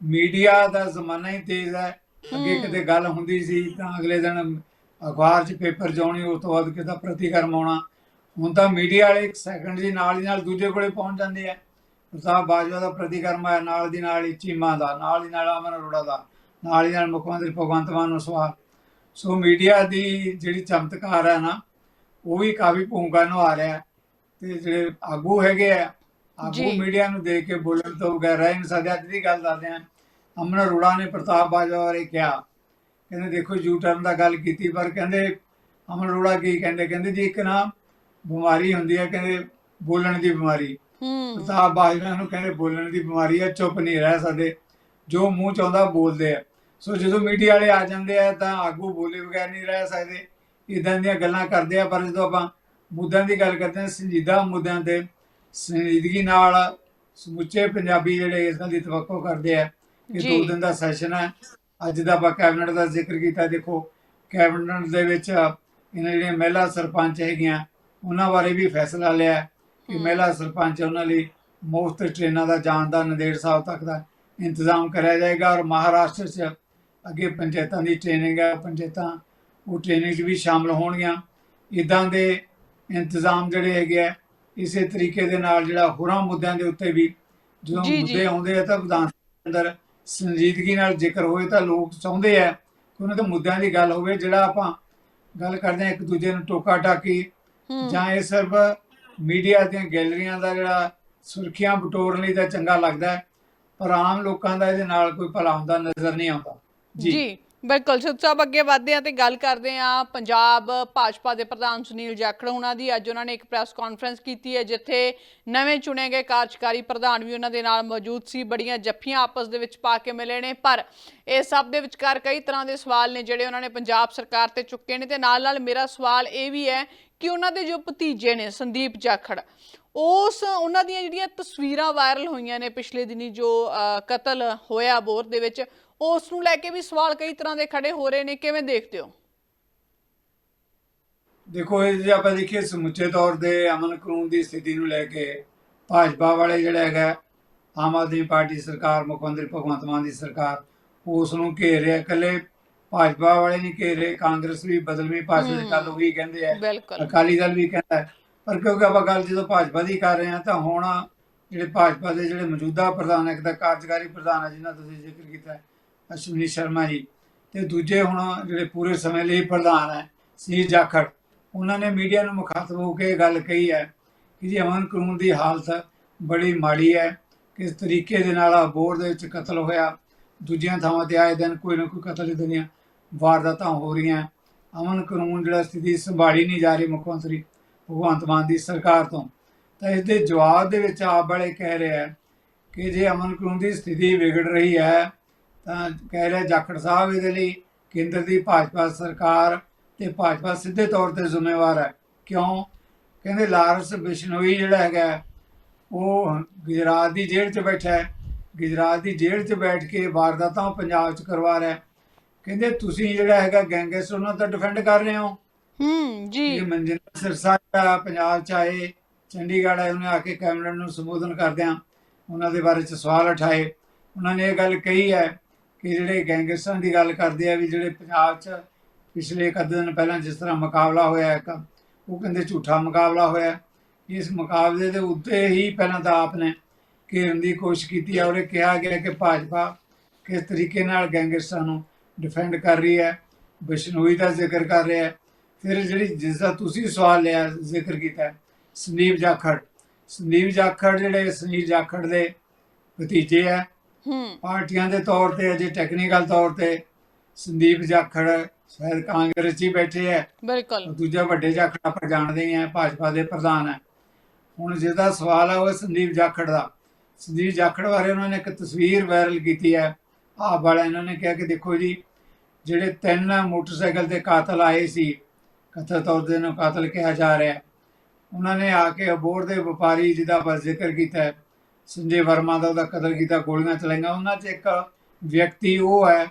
ਮੀਡੀਆ ਦਾ ਜ਼ਮਾਨਾ ਹੀ ਤੇਜ਼ ਹੈ ਅੱਗੇ। ਕਿਤੇ ਗੱਲ ਹੁੰਦੀ ਸੀ ਤਾਂ ਅਗਲੇ ਦਿਨ ਅਖਬਾਰ 'ਚ ਪੇਪਰ 'ਚ ਆਉਣੀ ਉਸ ਤੋਂ ਬਾਅਦ ਕਿਦਾ ਪ੍ਰਤੀਕਰਮ ਆਉਣਾ। ਹੁਣ ਤਾਂ ਮੀਡੀਆ ਵਾਲੇ ਇੱਕ ਸੈਕਿੰਡ ਦੀ ਨਾਲ ਦੀ ਨਾਲ ਦੂਜੇ ਕੋਲੇ ਪਹੁੰਚ ਜਾਂਦੇ ਆ। ਪ੍ਰਤਾਪ ਬਾਜਵਾ ਦਾ ਪ੍ਰਤੀਕਰਮ ਹੈ ਨਾਲ ਦੀ ਨਾਲ ਹੀ ਚੀਮਾ ਦਾ ਨਾਲ ਦੀ ਨਾਲ ਅਮਨ ਅਰੋੜਾ ਦਾ ਨਾਲ ਦੀ ਨਾਲ ਮੁੱਖ ਮੰਤਰੀ ਭਗਵੰਤ ਮਾਨ ਨੂੰ ਸਵਾਲ। ਸੋ ਮੀਡੀਆ ਦੀ ਜਿਹੜੀ ਚਮਤਕਾਰ ਹੈ ਨਾ ਉਹ ਵੀ ਕਾਫੀ ਭੂਮਿਕਾ ਨਿਭਾ ਰਿਹਾ ਹੈ ਤੇ ਜਿਹੜੇ ਆਗੂ ਹੈਗੇ ਆ ਆਗੂ। ਮੀਡੀਆ ਨੂੰ ਦੇਖ ਕੇ ਬੋਲਣ ਤੋਂ ਬਗੈਰ ਰਹਿ ਨਹੀਂ ਸਕਦੇ। ਅੱਜ ਦੀ ਗੱਲ ਦੱਸਦੇ ਆ ਅਮਨ ਅਰੋੜਾ ਨੇ ਪ੍ਰਤਾਪ ਬਾਜਵਾ ਬਾਰੇ ਕਿਹਾ। ਕਹਿੰਦੇ ਦੇਖੋ ਯੂ ਟਰਨ ਦਾ ਗੱਲ ਕੀਤੀ ਪਰ ਕਹਿੰਦੇ ਅਮਨ ਅਰੋੜਾ ਕੀ ਕਹਿੰਦੇ? ਕਹਿੰਦੇ ਜੀ ਇੱਕ ਨਾ ਬਿਮਾਰੀ ਹੁੰਦੀ ਹੈ ਕਹਿੰਦੇ ਬੋਲਣ ਦੀ ਬਿਮਾਰੀ। ਹੂੰ। ਪ੍ਰਤਾਪ ਬਾਜਵਾ ਨੂੰ ਕਹਿੰਦੇ ਬੋਲਣ ਦੀ ਬਿਮਾਰੀ ਹੈ ਚੁੱਪ ਨਹੀਂ ਰਹਿ ਸਕਦੇ। ਜੋ ਮੂੰਹ ਚ ਆਉਂਦਾ ਬੋਲਦੇ ਆ। ਸੋ ਜਦੋਂ ਮੀਡੀਆ ਵਾਲੇ ਆ ਜਾਂਦੇ ਆ ਤਾਂ ਆਗੂ ਬੋਲੇ ਬਗੈਰ ਨਹੀਂ ਰਹਿ ਸਕਦੇ। ਇਦਾਂ ਦੀਆਂ ਗੱਲਾਂ ਕਰਦੇ ਆ ਪਰ ਜਦੋਂ ਆਪਾਂ ਮੁੱਦਿਆਂ ਦੀ ਗੱਲ ਕਰਦੇ ਹਾਂ ਸੰਜੀਦਾ ਮੁੱਦਿਆਂ ਤੇ ਸੰਜੀਦਗੀ ਨਾਲ ਸਮੁੱਚੇ ਪੰਜਾਬੀ ਜਿਹੜੇ ਇਸ ਗੱਲ ਦੀ ਤਵੱਕੋ ਕਰਦੇ ਆ। ਕਿ। ਦੋ ਦਿਨ ਦਾ ਸੈਸ਼ਨ ਹੈ ਅੱਜ ਦਾ ਆਪਾਂ ਕੈਬਨਿਟ ਦਾ ਜ਼ਿਕਰ ਕੀਤਾ ਦੇਖੋ। ਕੈਬਨਿਟ ਦੇ ਵਿੱਚ ਇਹਨਾਂ ਜਿਹੜੀਆਂ ਮਹਿਲਾ ਸਰਪੰਚ ਹੈਗੀਆਂ ਉਹਨਾਂ ਬਾਰੇ ਵੀ ਫੈਸਲਾ ਲਿਆ। ਕਿ। ਮਹਿਲਾ ਸਰਪੰਚ ਉਹਨਾਂ ਲਈ ਮੁਫਤ ਟ੍ਰੇਨਾਂ ਦਾ ਜਾਣ ਦਾ ਨੰਦੇੜ ਸਾਹਿਬ ਤੱਕ ਦਾ ਇੰਤਜ਼ਾਮ ਕਰਿਆ ਜਾਏਗਾ ਔਰ ਮਹਾਰਾਸ਼ਟਰ 'ਚ ਅੱਗੇ ਪੰਚਾਇਤਾਂ ਦੀ ਟ੍ਰੇਨਿੰਗ ਹੈ ਪੰਚਾਇਤਾਂ ਉਹ ਟ੍ਰੇਨਿੰਗ 'ਚ ਵੀ ਸ਼ਾਮਲ ਹੋਣਗੀਆਂ ਇਦਾਂ ਦੇ ਇੰਤਜ਼ਾਮ ਜਿਹੜੇ ਹੈਗੇ ਆ ਇਸੇ ਤਰੀਕੇ ਦੇ ਨਾਲ ਜਿਹੜਾ ਹੋਰਾਂ ਮੁੱਦਿਆਂ ਦੇ ਉੱਤੇ ਵੀ ਜਦੋਂ। ਮੁੱਦੇ ਆਉਂਦੇ ਆ ਤਾਂ ਵਿਧਾਨ ਅੰਦਰ ਸੰਜੀਦਗੀ ਨਾਲ ਜ਼ਿਕਰ ਹੋਏ ਤਾਂ ਲੋਕ ਚਾਹੁੰਦੇ ਆ ਕਿ ਉਹਨਾਂ ਦੇ ਮੁੱਦਿਆਂ ਦੀ ਗੱਲ ਹੋਵੇ ਜਿਹੜਾ ਆਪਾਂ ਗੱਲ ਕਰਦੇ ਆ ਇੱਕ ਦੂਜੇ ਨੂੰ ਟੋਕਾ ਟਾਕੀ ਜਾਂ ਇਹ ਸਿਰਫ ਮੀਡੀਆ ਦੀਆਂ ਗੈਲਰੀਆਂ ਦਾ ਜਿਹੜਾ ਸੁਰਖੀਆਂ ਬਟੋਰਨ ਲਈ ਤਾਂ ਚੰਗਾ ਲੱਗਦਾ ਪਰ ਆਮ ਲੋਕਾਂ ਦਾ ਇਹਦੇ ਨਾਲ ਕੋਈ ਭਲਾ ਹੁੰਦਾ ਨਜ਼ਰ ਨਹੀਂ ਆਉਂਦਾ। ਜੀ। ਬਿਲਕੁਲ ਸਿੱਧ ਸਾਹਿਬ ਅੱਗੇ ਵਧਦੇ ਆ ਤੇ ਗੱਲ ਕਰਦੇ ਆ ਪੰਜਾਬ ਭਾਜਪਾ ਦੇ ਪ੍ਰਧਾਨ ਸੁਨੀਲ ਜਾਖੜ ਉਹਨਾਂ ਦੀ। ਅੱਜ ਉਹਨਾਂ ਨੇ ਇੱਕ ਪ੍ਰੈਸ ਕਾਨਫਰੰਸ ਕੀਤੀ ਹੈ ਜਿੱਥੇ ਨਵੇਂ ਚੁਣੇ ਗਏ ਕਾਰਜਕਾਰੀ ਪ੍ਰਧਾਨ ਵੀ ਉਹਨਾਂ ਦੇ ਨਾਲ ਮੌਜੂਦ ਸੀ। ਬੜੀਆਂ ਜੱਫੀਆਂ ਆਪਸ ਦੇ ਵਿੱਚ ਪਾ ਕੇ ਮਿਲੇ ਨੇ, ਪਰ ਇਹ ਸਭ ਦੇ ਵਿਚਕਾਰ ਕਈ ਤਰ੍ਹਾਂ ਦੇ ਸਵਾਲ ਨੇ ਜਿਹੜੇ ਉਹਨਾਂ ਨੇ ਪੰਜਾਬ ਸਰਕਾਰ ਤੇ ਚੁੱਕੇ ਨੇ ਤੇ ਨਾਲ ਨਾਲ ਮੇਰਾ ਸਵਾਲ ਇਹ ਵੀ ਹੈ ਕਿ ਉਹਨਾਂ ਦੇ ਜੋ ਭਤੀਜੇ ਨੇ ਸੰਦੀਪ ਜਾਖੜ, ਉਸ ਉਹਨਾਂ ਦੀਆਂ ਜਿਹੜੀਆਂ ਤਸਵੀਰਾਂ ਵਾਇਰਲ ਹੋਈਆਂ ਨੇ ਪਿਛਲੇ ਦਿਨੀ ਜੋ ਕਤਲ ਹੋਇਆ ਬੋਰ ਦੇ ਵਿੱਚ ਉਸ ਨੂੰ ਲੈ ਕੇ ਵੀ ਸਵਾਲ ਕਈ ਤਰ੍ਹਾਂ ਦੇ ਖੜੇ ਹੋ ਰਹੇ ਨੇ ਕਿਵੇਂ ਦੇਖਦੇ ਹੋ ਦੇਖੋ ਇਹ ਜੇ ਆਪਾਂ ਦੇਖੀਏ ਸਮੁੱਚੇ ਤੌਰ ਤੇ ਅਮਨ ਕਾਨੂੰਨ ਦੀ ਸਥਿਤੀ ਨੂੰ ਲੈ ਕੇ ਭਾਜਪਾ ਵਾਲੇ ਜਿਹੜਾ ਹੈਗਾ ਆਮ ਆਦਮੀ ਪਾਰਟੀ ਸਰਕਾਰ ਮੁੱਖ ਮੰਤਰੀ ਭਗਵੰਤ ਮਾਨ ਦੀ ਸਰਕਾਰ ਉਸ ਨੂੰ ਘੇਰ ਰਿਹਾ ਇਕੱਲੇ ਭਾਜਪਾ ਵਾਲੇ ਨਹੀਂ ਘੇਰ ਰਹੇ ਕਾਂਗਰਸ ਵੀ ਬਦਲਵੀਂ ਭਾਸ਼ਾ ਦੇ ਗੱਲ ਉਹੀ ਕਹਿੰਦੇ ਆ ਅਕਾਲੀ ਦਲ ਵੀ ਕਹਿੰਦਾ। ਪਰ ਕਿਉਂਕਿ ਆਪਾਂ ਗੱਲ ਜਦੋਂ ਭਾਜਪਾ ਦੀ ਕਰ ਰਹੇ ਹਾਂ ਤਾਂ ਹੁਣ ਜਿਹੜੇ ਭਾਜਪਾ ਦੇ ਜਿਹੜੇ ਮੌਜੂਦਾ ਪ੍ਰਧਾਨ ਇੱਕ ਤਾਂ ਕਾਰਜਕਾਰੀ ਪ੍ਰਧਾਨ ਹੈ ਜਿਨ੍ਹਾਂ ਤੁਸੀਂ ਜ਼ਿਕਰ ਕੀਤਾ ਹੈ, ਅਸ਼ਵਨੀ ਸ਼ਰਮਾ ਜੀ। ਤੇ ਦੂਜੇ ਹੁਣ ਜਿਹੜੇ ਪੂਰੇ ਸਮੇਂ ਲਈ ਪ੍ਰਧਾਨ ਹੈ ਸੀ ਜਾਖੜ, ਉਹਨਾਂ ਨੇ ਮੀਡੀਆ ਨੂੰ ਮੁਖਾਤਬ ਹੋ ਕੇ ਇਹ ਗੱਲ ਕਹੀ ਹੈ ਕਿ ਜੀ ਅਮਨ ਕਾਨੂੰਨ ਦੀ ਹਾਲਤ ਬੜੀ ਮਾੜੀ ਹੈ, ਕਿਸ ਤਰੀਕੇ ਦੇ ਨਾਲ ਅਬੋਰ ਦੇ ਵਿੱਚ ਕਤਲ ਹੋਇਆ, ਦੂਜੀਆਂ ਥਾਵਾਂ ਤੇ ਆਏ ਦਿਨ ਕੋਈ ਨਾ ਕੋਈ ਕਤਲ ਦੀਆਂ ਵਾਰਦਾਤਾਂ ਹੋ ਰਹੀਆਂ। ਅਮਨ ਕਾਨੂੰਨ ਜਿਹੜਾ ਸਥਿਤੀ ਸੰਭਾਲੀ ਨਹੀਂ ਜਾ ਰਹੀ ਮੁੱਖ ਮੰਤਰੀ ਭਗਵੰਤ ਮਾਨ ਦੀ ਸਰਕਾਰ ਤੋਂ। ਤਾਂ ਇਸ ਦੇ ਜਵਾਬ ਦੇ ਵਿੱਚ ਆਪ ਵਾਲੇ ਕਹਿ ਰਿਹਾ ਕਿ ਜੇ ਅਮਨ ਕਾਨੂੰਨ ਦੀ ਸਥਿਤੀ ਵਿਗੜ ਰਹੀ ਹੈ ਤਾਂ ਕਹਿ ਰਿਹਾ ਜਾਖੜ ਸਾਹਿਬ ਇਹਦੇ ਲਈ ਕੇਂਦਰ ਦੀ ਭਾਜਪਾ ਸਰਕਾਰ ਤੇ ਭਾਜਪਾ ਸਿੱਧੇ ਤੌਰ ਤੇ ਜ਼ਿੰਮੇਵਾਰ ਹੈ। ਕਿਉਂ? ਕਹਿੰਦੇ ਲਾਰੈਂਸ ਬਿਸ਼ਨੋਈ ਜਿਹੜਾ ਹੈਗਾ ਉਹ ਗੁਜਰਾਤ ਦੀ ਜੇਲ੍ਹ 'ਚ ਬੈਠਾ ਹੈ। ਗੁਜਰਾਤ ਦੀ ਜੇਲ੍ਹ 'ਚ ਬੈਠ ਕੇ ਵਾਰਦਾਤਾਂ ਪੰਜਾਬ 'ਚ ਕਰਵਾ ਰਿਹਾ। ਕਹਿੰਦੇ ਤੁਸੀਂ ਜਿਹੜਾ ਹੈਗਾ ਗੈਂਗਸਟਰ ਉਹਨਾਂ ਦਾ ਡਿਫੈਂਡ ਕਰ ਰਹੇ ਹੋ? ਹੂੰ ਜੀ। ਇਹ ਮਨਜਿੰਦਰ ਸਿਰਸਾ ਪੰਜਾਬ ਚ ਆਏ ਚੰਡੀਗੜ੍ਹ ਆਏ ਉਹਨੇ ਆ ਕੇ ਕੈਮਰਾ ਨੂੰ ਸੰਬੋਧਨ ਕਰਦਿਆਂ ਉਹਨਾਂ ਦੇ ਬਾਰੇ ਚ ਸਵਾਲ ਉਠਾਏ। ਉਹਨਾਂ ਨੇ ਇਹ ਗੱਲ ਕਹੀ ਹੈ ਕਿ ਜਿਹੜੇ ਗੈਂਗਸਟਰਾਂ ਦੀ ਗੱਲ ਕਰਦੇ ਆ ਵੀ ਜਿਹੜੇ ਪੰਜਾਬ ਚ ਪਿਛਲੇ ਇੱਕ ਦਿਨ ਪਹਿਲਾਂ ਜਿਸ ਤਰ੍ਹਾਂ ਮੁਕਾਬਲਾ ਹੋਇਆ ਇੱਕ ਉਹ ਕਹਿੰਦੇ ਝੂਠਾ ਮੁਕਾਬਲਾ ਹੋਇਆ। ਇਸ ਮੁਕਾਬਲੇ ਦੇ ਉੱਤੇ ਹੀ ਪਹਿਲਾਂ ਤਾਂ ਆਪ ਨੇ ਘੇਰਨ ਦੀ ਕੋਸ਼ਿਸ਼ ਕੀਤੀ ਔਰ ਇਹ ਕਿਹਾ ਗਿਆ ਕਿ ਭਾਜਪਾ ਕਿਸ ਤਰੀਕੇ ਨਾਲ ਗੈਂਗਸਟਰਾਂ ਨੂੰ ਡਿਫੈਂਡ ਕਰ ਰਹੀ ਹੈ ਬਿਸ਼ਨੋਈ ਦਾ ਜ਼ਿਕਰ ਕਰ ਰਿਹਾ ਹੈ। ਫਿਰ ਜਿਹੜੀ ਜਿਸ ਦਾ ਤੁਸੀਂ ਸਵਾਲ ਲਿਆ ਜ਼ਿਕਰ ਕੀਤਾ ਹੈ, ਸੰਦੀਪ ਜਾਖੜ। ਸੰਦੀਪ ਜਾਖੜ ਜਿਹੜੇ ਸੰਦੀਪ ਜਾਖੜ ਦੇ ਭਤੀਜੇ ਹੈ ਪਾਰਟੀਆਂ ਦੇ ਤੌਰ ਤੇ ਅਜੇ ਟੈਕਨੀਕਲ ਤੌਰ ਤੇ ਸੰਦੀਪ ਜਾਖੜ ਸ਼ਾਇਦ ਕਾਂਗਰਸ 'ਚ ਹੀ ਬੈਠੇ ਹੈ ਬਿਲਕੁਲ। ਦੂਜਾ ਵੱਡੇ ਜਾਖੜ ਆਪਾਂ ਜਾਣਦੇ ਹਾਂ ਭਾਜਪਾ ਦੇ ਪ੍ਰਧਾਨ ਹੈ ਹੁਣ ਜਿਹਦਾ ਸਵਾਲ ਹੈ ਉਹ ਸੰਦੀਪ ਜਾਖੜ ਦਾ। ਸੰਦੀਪ ਜਾਖੜ ਬਾਰੇ ਉਹਨਾਂ ਨੇ ਇੱਕ ਤਸਵੀਰ ਵਾਇਰਲ ਕੀਤੀ ਹੈ ਆਪ ਵਾਲਾ ਇਹਨਾਂ ਨੇ ਕਿਹਾ ਕਿ ਦੇਖੋ ਜੀ ਜਿਹੜੇ ਤਿੰਨ ਮੋਟਰਸਾਈਕਲ ਤੇ ਕਾਤਲ ਆਏ ਸੀ ਕਥਿਤ ਤੌਰ ਤੇ ਨੂੰ ਕਾਤਲ ਕਿਹਾ ਜਾ ਰਿਹਾ। ਉਹਨਾਂ ਨੇ ਆ ਕੇ ਅਬੋਰ ਦੇ ਵਪਾਰੀ ਜਿਹਦਾ ਬਸ ਜ਼ਿਕਰ ਕੀਤਾ ਹੈ ਸੰਜੇ ਵਰਮਾ ਦਾ ਉਹਦਾ ਕਤਲ ਕੀਤਾ ਗੋਲੀਆਂ ਚਲਾਈਆਂ। ਉਹਨਾਂ 'ਚ ਇੱਕ ਵਿਅਕਤੀ ਉਹ ਹੈ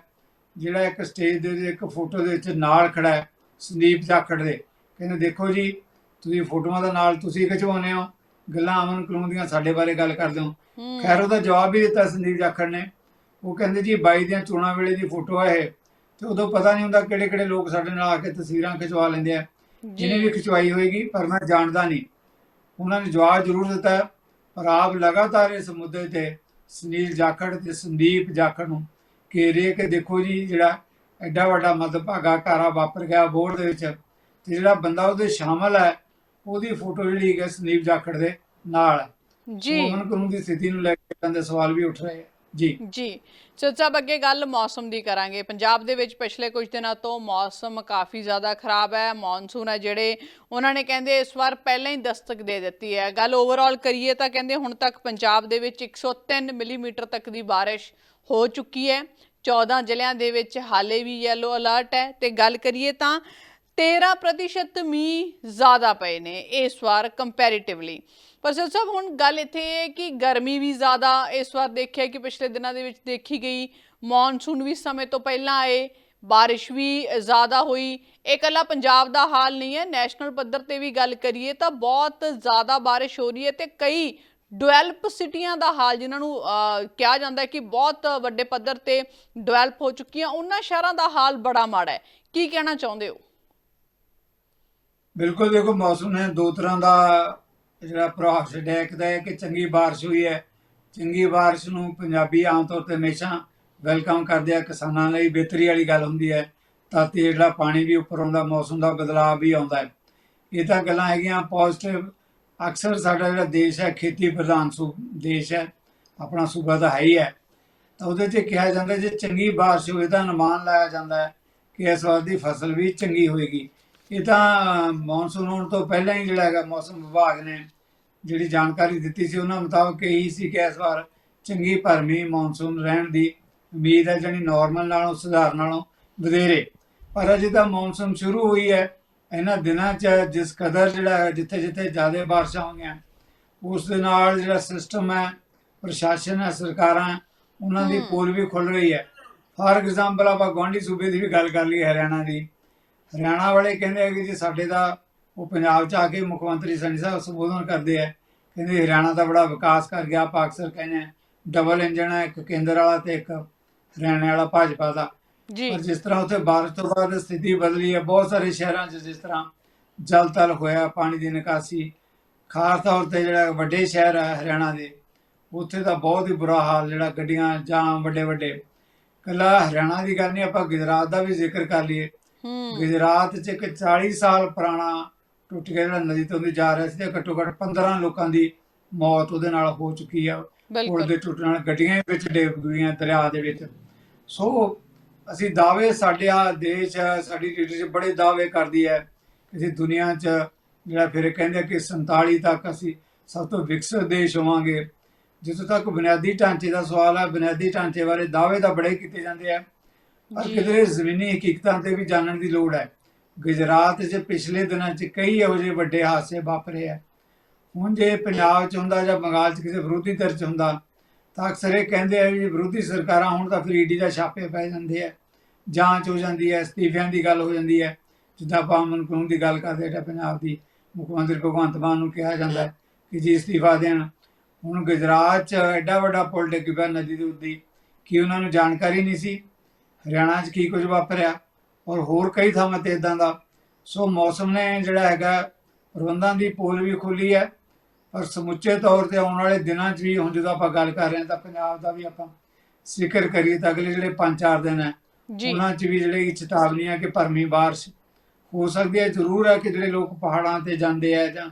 ਜਿਹੜਾ ਇੱਕ ਸਟੇਜ ਦੇ ਉੱਤੇ ਇੱਕ ਫੋਟੋ ਦੇ ਵਿੱਚ ਨਾਲ ਖੜਾ ਹੈ ਸੰਦੀਪ ਜਾਖੜ ਦੇ। ਕਹਿੰਦੇ ਦੇਖੋ ਜੀ ਤੁਸੀਂ ਫੋਟੋਆਂ ਦਾ ਨਾਲ ਤੁਸੀਂ ਖਿਚਵਾਉਂਦੇ ਹੋ। ਗੱਲਾਂ ਅਮਨ ਕਾਨੂੰਨ ਦੀਆਂ ਸਾਡੇ ਬਾਰੇ ਗੱਲ ਕਰਦੇ ਹੋ। ਖੈਰ ਉਹਦਾ ਜਵਾਬ ਵੀ ਦਿੱਤਾ ਸੰਦੀਪ ਜਾਖੜ ਨੇ। ਉਹ ਕਹਿੰਦੇ ਜੀ 22 ਦੀਆਂ ਚੋਣਾਂ ਵੇਲੇ ਦੀ ਫੋਟੋ ਹੈ ਇਹ। ਤੇ ਉਦੋਂ ਪਤਾ ਨਹੀਂ ਹੁੰਦਾ ਕਿਹੜੇ ਕਿਹੜੇ ਲੋਕ ਸਾਡੇ ਨਾਲ ਆ ਕੇ ਤਸਵੀਰਾਂ ਖਿਚਵਾ ਲੈਂਦੇ ਆ। ਜਿਹਨੇ ਵੀ ਖਿਚਵਾਈ ਹੋਏਗੀ ਪਰ ਮੈਂ ਜਾਣਦਾ ਨਹੀਂ। ਉਹਨਾਂ ਨੇ ਜਵਾਬ ਜ਼ਰੂਰ ਦਿੱਤਾ। ਪਰ ਆਪ ਲਗਾਤਾਰ ਇਸ ਮੁੱਦੇ ਤੇ ਸੁਨੀਲ ਜਾਖੜ ਤੇ ਸੰਦੀਪ ਜਾਖੜ ਨੂੰ ਘੇਰੇ ਕਿ ਦੇਖੋ ਜੀ ਜਿਹੜਾ ਐਡਾ ਵੱਡਾ ਮਦਭਾਗਾ ਕਾਰਾ ਵਾਪਰ ਗਿਆ ਬੋਰਡ ਦੇ ਵਿੱਚ ਤੇ ਜਿਹੜਾ ਬੰਦਾ ਉਹਦੇ ਸ਼ਾਮਲ ਹੈ ਉਹਦੀ ਫੋਟੋ ਜਿਹੜੀ ਹੈ ਸੰਦੀਪ ਜਾਖੜ ਦੇ ਨਾਲ। ਹੈ ਜੀ। ਅਮਨ ਕਾਨੂੰਨ ਦੀ ਸਥਿਤੀ ਨੂੰ ਲੈ ਕੇ ਕਹਿੰਦੇ ਸਵਾਲ ਵੀ ਉੱਠ ਰਹੇ ਆ। ਜੀ। ਜੀ। ਸੋ ਸਭ ਅੱਗੇ ਗੱਲ ਮੌਸਮ ਦੀ ਕਰਾਂਗੇ। ਪੰਜਾਬ ਦੇ ਵਿੱਚ ਪਿਛਲੇ ਕੁਝ ਦਿਨਾਂ ਤੋਂ ਮੌਸਮ ਕਾਫੀ ਜ਼ਿਆਦਾ ਖਰਾਬ ਹੈ, ਮੌਨਸੂਨ ਹੈ ਜਿਹੜੇ, ਉਹਨਾਂ ਨੇ ਕਹਿੰਦੇ ਇਸ ਵਾਰ ਪਹਿਲਾਂ ਹੀ ਦਸਤਕ ਦੇ ਦਿੱਤੀ ਹੈ। ਗੱਲ ਓਵਰਆਲ ਕਰੀਏ ਤਾਂ ਕਹਿੰਦੇ ਹੁਣ ਤੱਕ ਪੰਜਾਬ ਦੇ ਵਿੱਚ 103 ਮਿਲੀਮੀਟਰ ਤੱਕ ਦੀ ਬਾਰਿਸ਼ ਹੋ ਚੁੱਕੀ ਹੈ। 14 ਜ਼ਿਲ੍ਹਿਆਂ ਦੇ ਵਿੱਚ ਹਾਲੇ ਵੀ ਯੈਲੋ ਅਲਰਟ ਹੈ। ਤੇ ਗੱਲ ਕਰੀਏ ਤਾਂ 13% ਮੀਂਹ ਜ਼ਿਆਦਾ ਪਏ ਨੇ ਇਸ ਵਾਰ ਕੰਪੈਰੀਟਿਵਲੀ ਪਰ ਸਰ ਸਾਹਿਬ, ਹੁਣ ਗੱਲ ਇੱਥੇ ਇਹ ਹੈ ਕਿ ਗਰਮੀ ਵੀ ਜ਼ਿਆਦਾ ਇਸ ਵਾਰ ਦੇਖਿਆ ਕਿ ਪਿਛਲੇ ਦਿਨਾਂ ਦੇ ਵਿੱਚ ਦੇਖੀ ਗਈ। ਮੌਨਸੂਨ ਵੀ ਸਮੇਂ ਤੋਂ ਪਹਿਲਾਂ ਆਏ, ਬਾਰਿਸ਼ ਵੀ ਜ਼ਿਆਦਾ ਹੋਈ। ਇਹ ਇਕੱਲਾ ਪੰਜਾਬ ਦਾ ਹਾਲ ਨਹੀਂ ਹੈ, ਨੈਸ਼ਨਲ ਪੱਧਰ ਤੇ ਵੀ ਗੱਲ ਕਰੀਏ ਤਾਂ ਬਹੁਤ ਜ਼ਿਆਦਾ ਬਾਰਿਸ਼ ਹੋ ਰਹੀ ਹੈ ਤੇ ਕਈ ਡਿਵੈਲਪ ਸਿਟੀਆਂ ਦਾ ਹਾਲ ਜਿਨ੍ਹਾਂ ਨੂੰ ਕਿਹਾ ਜਾਂਦਾ ਹੈ ਕਿ ਬਹੁਤ ਵੱਡੇ ਪੱਧਰ ਤੇ ਡਿਵੈਲਪ ਹੋ ਚੁੱਕੀਆਂ, ਉਹਨਾਂ ਸ਼ਹਿਰਾਂ ਦਾ ਹਾਲ ਬੜਾ ਮਾੜਾ ਹੈ। ਕੀ ਕਹਿਣਾ ਚਾਹੁੰਦੇ ਹੋ? ਬਿਲਕੁਲ ਦੇਖੋ, ਮੌਸਮ ਨੇ ਦੋ ਤਰ੍ਹਾਂ ਦਾ ਜਿਹੜਾ ਪ੍ਰਭਾਵ ਛੱਡਿਆ, ਇੱਕ ਤਾਂ ਇਹ ਕਿ ਚੰਗੀ ਬਾਰਿਸ਼ ਹੋਈ ਹੈ। ਚੰਗੀ ਬਾਰਿਸ਼ ਨੂੰ ਪੰਜਾਬੀ ਆਮ ਤੌਰ ਤੇ ਹਮੇਸ਼ਾ ਵੈਲਕਮ ਕਰਦੇ ਆ, ਕਿਸਾਨਾਂ ਲਈ ਬਿਹਤਰੀ ਵਾਲੀ ਗੱਲ ਹੁੰਦੀ ਹੈ। ਤਾਂ ਤੇ ਜਿਹੜਾ ਪਾਣੀ ਵੀ ਉੱਪਰ ਆਉਂਦਾ, ਮੌਸਮ ਦਾ ਬਦਲਾਅ ਵੀ ਆਉਂਦਾ ਹੈ। ਇਹ ਤਾਂ ਗੱਲਾਂ ਹੈਗੀਆਂ ਪੋਜ਼ਿਟਿਵ ਅਕਸਰ ਸਾਡਾ ਜਿਹੜਾ ਦੇਸ਼ ਹੈ, ਖੇਤੀ ਪ੍ਰਧਾਨ ਸੂ, ਦੇਸ਼ ਹੈ, ਆਪਣਾ ਸੂਬਾ ਤਾਂ ਹੈ ਹੀ ਹੈ। ਤਾਂ ਉਹਦੇ 'ਚ ਕਿਹਾ ਜਾਂਦਾ ਜੇ ਚੰਗੀ ਬਾਰਿਸ਼ ਹੋਵੇ ਤਾਂ ਅਨੁਮਾਨ ਲਾਇਆ ਜਾਂਦਾ ਹੈ ਕਿ ਇਸ ਵਾਰ ਦੀ ਫਸਲ ਵੀ ਚੰਗੀ ਹੋਏਗੀ। ਇਹ ਤਾਂ ਮੌਨਸੂਨ ਹੋਣ ਤੋਂ ਪਹਿਲਾਂ ਹੀ ਜਿਹੜਾ ਹੈਗਾ ਮੌਸਮ ਵਿਭਾਗ ਨੇ ਜਿਹੜੀ ਜਾਣਕਾਰੀ ਦਿੱਤੀ ਸੀ ਉਹਨਾਂ ਮੁਤਾਬਕ ਇਹੀ ਸੀ ਕਿ ਇਸ ਵਾਰ ਚੰਗੀ ਭਰਮੀ ਮੌਨਸੂਨ ਰਹਿਣ ਦੀ ਉਮੀਦ ਹੈ ਜਿਹੜੀ ਨਾਰਮਲ ਨਾਲੋਂ ਸੁਧਾਰ ਨਾਲੋਂ ਵਧੇਰੇ। ਪਰ ਅਜੇ ਤਾਂ ਮੌਨਸੂਨ ਸ਼ੁਰੂ ਹੋਈ ਹੈ। ਇਹਨਾਂ ਦਿਨਾਂ 'ਚ ਜਿਸ ਕਦਰ ਜਿਹੜਾ ਜਿੱਥੇ ਜਿੱਥੇ ਜ਼ਿਆਦਾ ਬਾਰਿਸ਼ਾਂ ਹੋਈਆਂ ਉਸ ਦੇ ਨਾਲ ਜਿਹੜਾ ਸਿਸਟਮ ਹੈ ਪ੍ਰਸ਼ਾਸਨ ਹੈ ਸਰਕਾਰਾਂ ਉਹਨਾਂ ਦੀ। ਪੋਲ ਵੀ ਖੁੱਲ ਰਹੀ ਹੈ। ਫਾਰ ਐਗਜ਼ਾਮਪਲ ਆਪਾਂ ਗੁਆਂਢੀ ਸੂਬੇ ਦੀ ਵੀ ਗੱਲ ਕਰ ਲਈ ਹਰਿਆਣਾ ਦੀ। ਹਰਿਆਣਾ ਵਾਲੇ ਕਹਿੰਦੇ ਆ ਕਿ ਜੀ ਸਾਡੇ ਦਾ ਉਹ ਪੰਜਾਬ ਚ ਆ ਕੇ ਮੁੱਖ ਮੰਤਰੀ ਸਨੀ ਸਾਹਿਬ ਸੰਬੋਧਨ ਕਰਦੇ ਆ। ਕਹਿੰਦੇ ਹਰਿਆਣਾ ਦਾ ਬੜਾ ਵਿਕਾਸ ਕਰ ਗਿਆ ਆਪਾਂ ਅਕਸਰ ਕਹਿੰਦੇ ਡਬਲ ਇੰਜਨ ਹੈ ਇੱਕ ਕੇਂਦਰ ਵਾਲਾ ਤੇ ਇੱਕ ਹਰਿਆਣਾ ਵਾਲਾ ਭਾਜਪਾ ਦਾ। ਜੀ। ਪਰ ਜਿਸ ਤਰ੍ਹਾਂ ਉੱਥੇ ਬਾਰਿਸ਼ ਤੋਂ ਬਾਅਦ ਸਥਿਤੀ ਬਦਲੀ ਹੈ ਬਹੁਤ ਸਾਰੇ ਸ਼ਹਿਰਾਂ 'ਚ ਜਿਸ ਤਰ੍ਹਾਂ ਜਲ ਤਲ ਹੋਇਆ ਪਾਣੀ ਦੀ ਨਿਕਾਸੀ ਖਾਸ ਤੌਰ ਤੇ ਜਿਹੜਾ ਵੱਡੇ ਸ਼ਹਿਰ ਹੈ ਹਰਿਆਣਾ ਦੇ ਉੱਥੇ ਤਾਂ ਬਹੁਤ ਹੀ ਬੁਰਾ ਹਾਲ ਜਿਹੜਾ ਗੱਡੀਆਂ ਜਾਮ ਵੱਡੇ ਵੱਡੇ। ਕੱਲਾ ਹਰਿਆਣਾ ਦੀ ਗੱਲ ਨਹੀਂ ਆਪਾਂ ਗੁਜਰਾਤ ਦਾ ਵੀ ਜ਼ਿਕਰ ਕਰ ਲਈਏ। ਗੁਜਰਾਤ 'ਚ ਇੱਕ 40 ਸਾਲ ਪੁਰਾਣਾ ਟੁੱਟ ਗਿਆ ਜਿਹੜਾ ਨਦੀ ਤੋਂ ਦੀ ਜਾ ਰਿਹਾ ਸੀ ਤੇ ਘੱਟੋ ਘੱਟ 15 ਲੋਕਾਂ ਦੀ ਮੌਤ ਉਹਦੇ ਨਾਲ ਹੋ ਚੁੱਕੀ ਆ। ਪੁਲ ਦੇ ਟੁੱਟਣ ਨਾਲ ਗੱਡੀਆਂ ਵਿੱਚ ਡਿੱਗ ਗਈਆਂ ਦਰਿਆ ਦੇ ਵਿੱਚ। ਸੋ ਅਸੀਂ ਦਾਅਵੇ ਸਾਡੇ ਆ ਦੇਸ਼ ਸਾਡੀ ਲੀਡਰਸ਼ਿਪ ਬੜੇ ਦਾਅਵੇ ਕਰਦੀ ਹੈ। ਕਿ ਅਸੀਂ ਦੁਨੀਆ 'ਚ ਜਿਹੜਾ ਫਿਰ ਕਹਿੰਦੇ ਕਿ 47 ਤੱਕ ਅਸੀਂ ਸਭ ਤੋਂ ਵਿਕਸਿਤ ਦੇਸ਼ ਹੋਵਾਂਗੇ। ਜਿੱਥੋਂ ਤੱਕ ਬੁਨਿਆਦੀ ਢਾਂਚੇ ਦਾ ਸਵਾਲ ਹੈ ਬੁਨਿਆਦੀ ਢਾਂਚੇ ਬਾਰੇ ਦਾਅਵੇ ਤਾਂ ਬੜੇ ਕੀਤੇ ਜਾਂਦੇ ਆ। ਪਰ। ਕਿਤੇ ਜ਼ਮੀਨੀ ਹਕੀਕਤਾਂ ਤੇ ਵੀ ਜਾਣਨ ਦੀ ਲੋੜ ਹੈ। ਗੁਜਰਾਤ 'ਚ ਪਿਛਲੇ ਦਿਨਾਂ 'ਚ ਕਈ ਇਹੋ ਜਿਹੇ ਵੱਡੇ ਹਾਦਸੇ ਵਾਪਰੇ ਆ। ਹੁਣ ਜੇ ਪੰਜਾਬ 'ਚ ਹੁੰਦਾ ਜਾਂ ਬੰਗਾਲ 'ਚ ਕਿਸੇ ਵਿਰੋਧੀ ਧਿਰ 'ਚ ਹੁੰਦਾ ਤਾਂ ਅਕਸਰ ਇਹ ਕਹਿੰਦੇ ਆ ਵੀ ਵਿਰੋਧੀ ਸਰਕਾਰਾਂ ਹੁਣ ਤਾਂ ਫਿਰ ਈਡੀ ਦਾ ਛਾਪੇ ਪੈ ਜਾਂਦੇ ਆ। ਜਾਂਚ ਹੋ ਜਾਂਦੀ ਹੈ ਅਸਤੀਫਿਆਂ ਦੀ ਗੱਲ ਹੋ ਜਾਂਦੀ ਹੈ। ਜਿੱਦਾਂ ਆਪਾਂ ਅਮਨ ਕਾਨੂੰਨ ਦੀ ਗੱਲ ਕਰਦੇ ਆ ਪੰਜਾਬ ਦੀ ਮੁੱਖ ਮੰਤਰੀ ਭਗਵੰਤ ਮਾਨ ਨੂੰ ਕਿਹਾ ਜਾਂਦਾ ਕਿ ਜੀ ਅਸਤੀਫਾ ਦੇਣ। ਹੁਣ ਗੁਜਰਾਤ 'ਚ ਐਡਾ ਵੱਡਾ ਪੁਲ ਡਿੱਗ ਪਿਆ ਨਦੀ ਦੇ ਕਿ ਉਹਨਾਂ ਨੂੰ ਜਾਣਕਾਰੀ ਨਹੀਂ ਸੀ? ਹਰਿਆਣਾ 'ਚ ਕੀ ਕੁਝ ਵਾਪਰਿਆ ਔਰ ਹੋਰ ਕਈ ਥਾਵਾਂ ਤੇ ਇਦਾਂ ਦਾ। ਸੋ ਮੌਸਮ ਨੇ ਜਿਹੜਾ ਹੈਗਾ ਪ੍ਰਬੰਧਾਂ ਦੀ ਪੋਲ ਵੀ ਖੋਲੀ ਹੈ। ਪਰ ਸਮੁੱਚੇ ਤੌਰ ਤੇ ਆਉਣ ਵਾਲੇ ਦਿਨਾਂ 'ਚ ਵੀ ਹੁਣ ਜਦੋਂ ਆਪਾਂ ਗੱਲ ਕਰ ਰਹੇ ਹਾਂ ਤਾਂ ਪੰਜਾਬ ਦਾ ਵੀ ਆਪਾਂ ਜ਼ਿਕਰ ਕਰੀਏ ਤਾਂ ਅਗਲੇ ਜਿਹੜੇ 5-4 ਦਿਨ ਹੈ ਉਹਨਾਂ 'ਚ ਵੀ ਜਿਹੜੇ ਚੇਤਾਵਨੀ ਹੈ ਕਿ ਭਰਮੀ ਬਾਰਿਸ਼ ਹੋ ਸਕਦੀ ਹੈ ਜ਼ਰੂਰ ਹੈ ਕਿ ਜਿਹੜੇ ਲੋਕ ਪਹਾੜਾਂ ਤੇ ਜਾਂਦੇ ਆ ਜਾਂ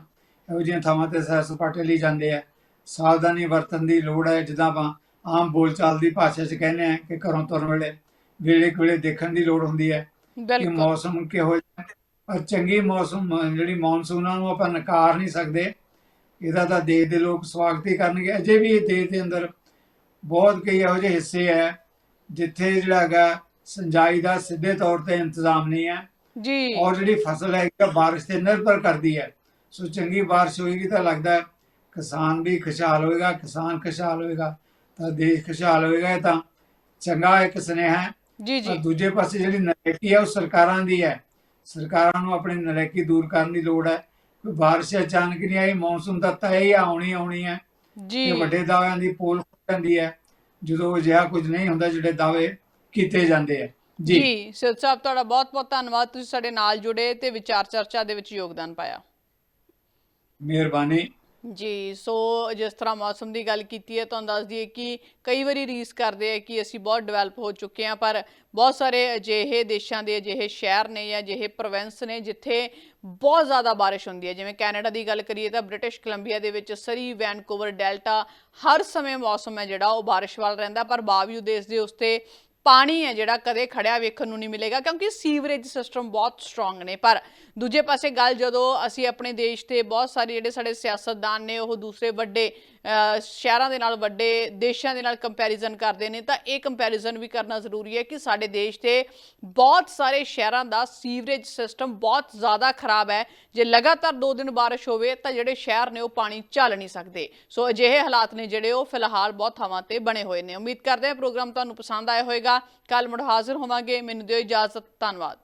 ਇਹੋ ਜਿਹੀਆਂ ਥਾਵਾਂ ਤੇ ਸੈਰ ਸਪਾਟੇ ਲਈ ਜਾਂਦੇ ਆ। ਸਾਵਧਾਨੀ ਵਰਤਣ ਦੀ ਲੋੜ ਹੈ ਜਿੱਦਾਂ ਆਪਾਂ ਆਮ ਬੋਲਚਾਲ ਦੀ ਭਾਸ਼ਾ 'ਚ ਕਹਿੰਦੇ ਆ ਕਿ ਘਰੋਂ ਤੁਰਨ ਵੇਲੇ ਵੇਲੇ ਕੁ ਵੇਲੇ ਦੇਖਣ ਦੀ ਲੋੜ ਹੁੰਦੀ ਹੈ ਕਿ ਮੌਸਮ ਕਿਹੋ ਜਿਹਾ ਚੰਗੀ ਮੌਸਮ ਜਿਹੜੀ ਮੌਨਸੂਨਾਂ ਨੂੰ ਆਪਾਂ ਨਕਾਰ ਨਹੀਂ ਸਕਦੇ। ਇਹਦਾ ਤਾਂ ਦੇਸ਼ ਦੇ ਲੋਕ ਸਵਾਗਤ ਹੀ ਕਰਨਗੇ। ਅਜੇ ਵੀ ਇਹ ਦੇਸ਼ ਦੇ ਅੰਦਰ ਬਹੁਤ ਕਈ ਇਹੋ ਜਿਹੇ ਹਿੱਸੇ ਹੈ ਜਿੱਥੇ ਜਿਹੜਾ ਹੈਗਾ ਸਿੰਜਾਈ ਦਾ ਸਿੱਧੇ ਤੌਰ ਤੇ ਇੰਤਜ਼ਾਮ ਨਹੀਂ ਹੈ। ਜੀ। ਔਰ ਜਿਹੜੀ ਫਸਲ ਹੈ ਇਹ ਬਾਰਿਸ਼ ਤੇ ਨਿਰਭਰ ਕਰਦੀ ਹੈ। ਸੋ ਚੰਗੀ ਬਾਰਿਸ਼ ਹੋਏਗੀ ਤਾਂ ਲੱਗਦਾ ਕਿਸਾਨ ਵੀ ਖੁਸ਼ਹਾਲ ਹੋਏਗਾ ਕਿਸਾਨ ਖੁਸ਼ਹਾਲ ਹੋਏਗਾ। ਤਾਂ ਦੇਸ਼ ਖੁਸ਼ਹਾਲ ਹੋਏਗਾ ਤਾਂ ਚੰਗਾ ਇੱਕ ਸੁਨੇਹਾ ਹੈ। ਜੀ ਜੀ। ਦੂਜੇ ਪਾਸੇ ਜਿਹੜੀ ਨਲਾਇਕੀ ਹੈ ਉਹ ਸਰਕਾਰਾਂ ਦੀ ਹੈ। ਸਰਕਾਰਾਂ ਨੂੰ ਆਪਣੀ ਨਲਾਇਕੀ ਦੂਰ ਕਰਨ ਦੀ ਲੋੜ ਹੈ। ਕੋਈ ਬਾਰਿਸ਼ ਅਚਾਨਕ ਨਹੀਂ ਆਈ ਮੌਨਸੂਨ ਤਾਂ ਤੈ ਹੀ ਆਉਣੀ ਆਉਣੀ ਹੈ। ਜੀ। ਇਹ ਵੱਡੇ ਦਾਅਵਿਆਂ ਦੀ ਪੋਲ ਖੁੱਲ ਜਾਂਦੀ ਹੈ। ਜਦੋਂ ਅਜਿਹਾ ਕੁਝ ਨਹੀਂ ਹੁੰਦਾ ਜਿਹੜੇ ਦਾਅਵੇ ਕੀਤੇ ਜਾਂਦੇ ਆ। ਜੀ। ਜੀ ਸਿੱਧ ਸਾਹਿਬ ਤੁਹਾਡਾ ਬਹੁਤ ਬਹੁਤ ਧੰਨਵਾਦ। ਤੁਸੀਂ ਸਾਡੇ ਨਾਲ ਜੁੜੇ ਤੇ ਵਿਚਾਰ ਚਰਚਾ ਦੇ ਵਿੱਚ ਯੋਗਦਾਨ ਪਾਇਆ। ਮਿਹਰਬਾਨੀ। ਜੀ, ਸੋ ਜਿਸ ਤਰ੍ਹਾਂ ਮੌਸਮ ਦੀ ਗੱਲ ਕੀਤੀ ਹੈ, ਤੁਹਾਨੂੰ ਦੱਸ ਦਈਏ ਕਿ ਕਈ ਵਾਰੀ ਰੀਸ ਕਰਦੇ ਆ ਕਿ ਅਸੀਂ ਬਹੁਤ ਡਿਵੈਲਪ ਹੋ ਚੁੱਕੇ ਹਾਂ, ਪਰ ਬਹੁਤ ਸਾਰੇ ਅਜਿਹੇ ਦੇਸ਼ਾਂ ਦੇ ਅਜਿਹੇ ਸ਼ਹਿਰ ਨੇ ਜਾਂ ਅਜਿਹੇ ਪ੍ਰੋਵਿੰਸ ਨੇ ਜਿੱਥੇ ਬਹੁਤ ਜ਼ਿਆਦਾ ਬਾਰਿਸ਼ ਹੁੰਦੀ ਹੈ। ਜਿਵੇਂ ਕੈਨੇਡਾ ਦੀ ਗੱਲ ਕਰੀਏ ਤਾਂ ਬ੍ਰਿਟਿਸ਼ ਕੋਲੰਬੀਆ ਦੇ ਵਿੱਚ ਸਰੀ, ਵੈਨਕੂਵਰ, ਡੈਲਟਾ ਹਰ ਸਮੇਂ ਮੌਸਮ ਹੈ ਜਿਹੜਾ, ਉਹ ਬਾਰਿਸ਼ ਵਾਲਾ ਰਹਿੰਦਾ, ਪਰ ਬਾਵਜੂਦ ਇਸ ਦੇ ਉਸਤੇ ਪਾਣੀ ਹੈ ਜਿਹੜਾ ਕਦੇ ਖੜਿਆ ਵੇਖਣ ਨੂੰ ਨਹੀਂ ਮਿਲੇਗਾ, ਕਿਉਂਕਿ ਸੀਵਰੇਜ ਸਿਸਟਮ ਬਹੁਤ ਸਟਰੋਂਗ ਨੇ। ਪਰ ਦੂਜੇ ਪਾਸੇ ਗੱਲ ਜਦੋਂ ਅਸੀਂ ਆਪਣੇ ਦੇਸ਼ ਤੇ ਬਹੁਤ ਸਾਰੇ ਜਿਹੜੇ ਸਾਡੇ ਸਿਆਸਤਦਾਨ ਨੇ, ਉਹ ਦੂਸਰੇ ਵੱਡੇ ਸ਼ਹਿਰਾਂ ਦੇ ਨਾਲ ਵੱਡੇ ਦੇਸ਼ਾਂ ਦੇ ਨਾਲ ਕੰਪੈਰੀਜ਼ਨ ਕਰਦੇ ਨੇ, ਤਾਂ ਇਹ ਕੰਪੈਰੀਜ਼ਨ ਵੀ ਕਰਨਾ ਜ਼ਰੂਰੀ ਹੈ ਕਿ ਸਾਡੇ ਦੇਸ਼ ਤੇ ਬਹੁਤ ਸਾਰੇ ਸ਼ਹਿਰਾਂ ਦਾ ਸੀਵਰੇਜ ਸਿਸਟਮ ਬਹੁਤ ਜ਼ਿਆਦਾ ਖਰਾਬ ਹੈ। ਜੇ ਲਗਾਤਾਰ 2 ਦਿਨ ਬਾਰਿਸ਼ ਹੋਵੇ, ਤਾਂ ਜਿਹੜੇ ਸ਼ਹਿਰ ਨੇ ਉਹ ਪਾਣੀ ਚੱਲ ਨਹੀਂ ਸਕਦੇ। ਸੋ ਅਜਿਹੇ ਹਾਲਾਤ ਨੇ ਜਿਹੜੇ ਉਹ ਫਿਲਹਾਲ ਬਹੁਤ ਥਾਵਾਂ ਤੇ ਬਣੇ ਹੋਏ ਨੇ। ਉਮੀਦ ਕਰਦੇ ਹਾਂ ਪ੍ਰੋਗਰਾਮ ਤੁਹਾਨੂੰ ਪਸੰਦ ਆਇਆ ਹੋਵੇਗਾ। ਕੱਲ ਮੁੜ ਹਾਜ਼ਰ ਹੋਵਾਂਗੇ। ਮੈਨੂੰ ਦਿਓ ਇਜਾਜ਼ਤ। ਧੰਨਵਾਦ।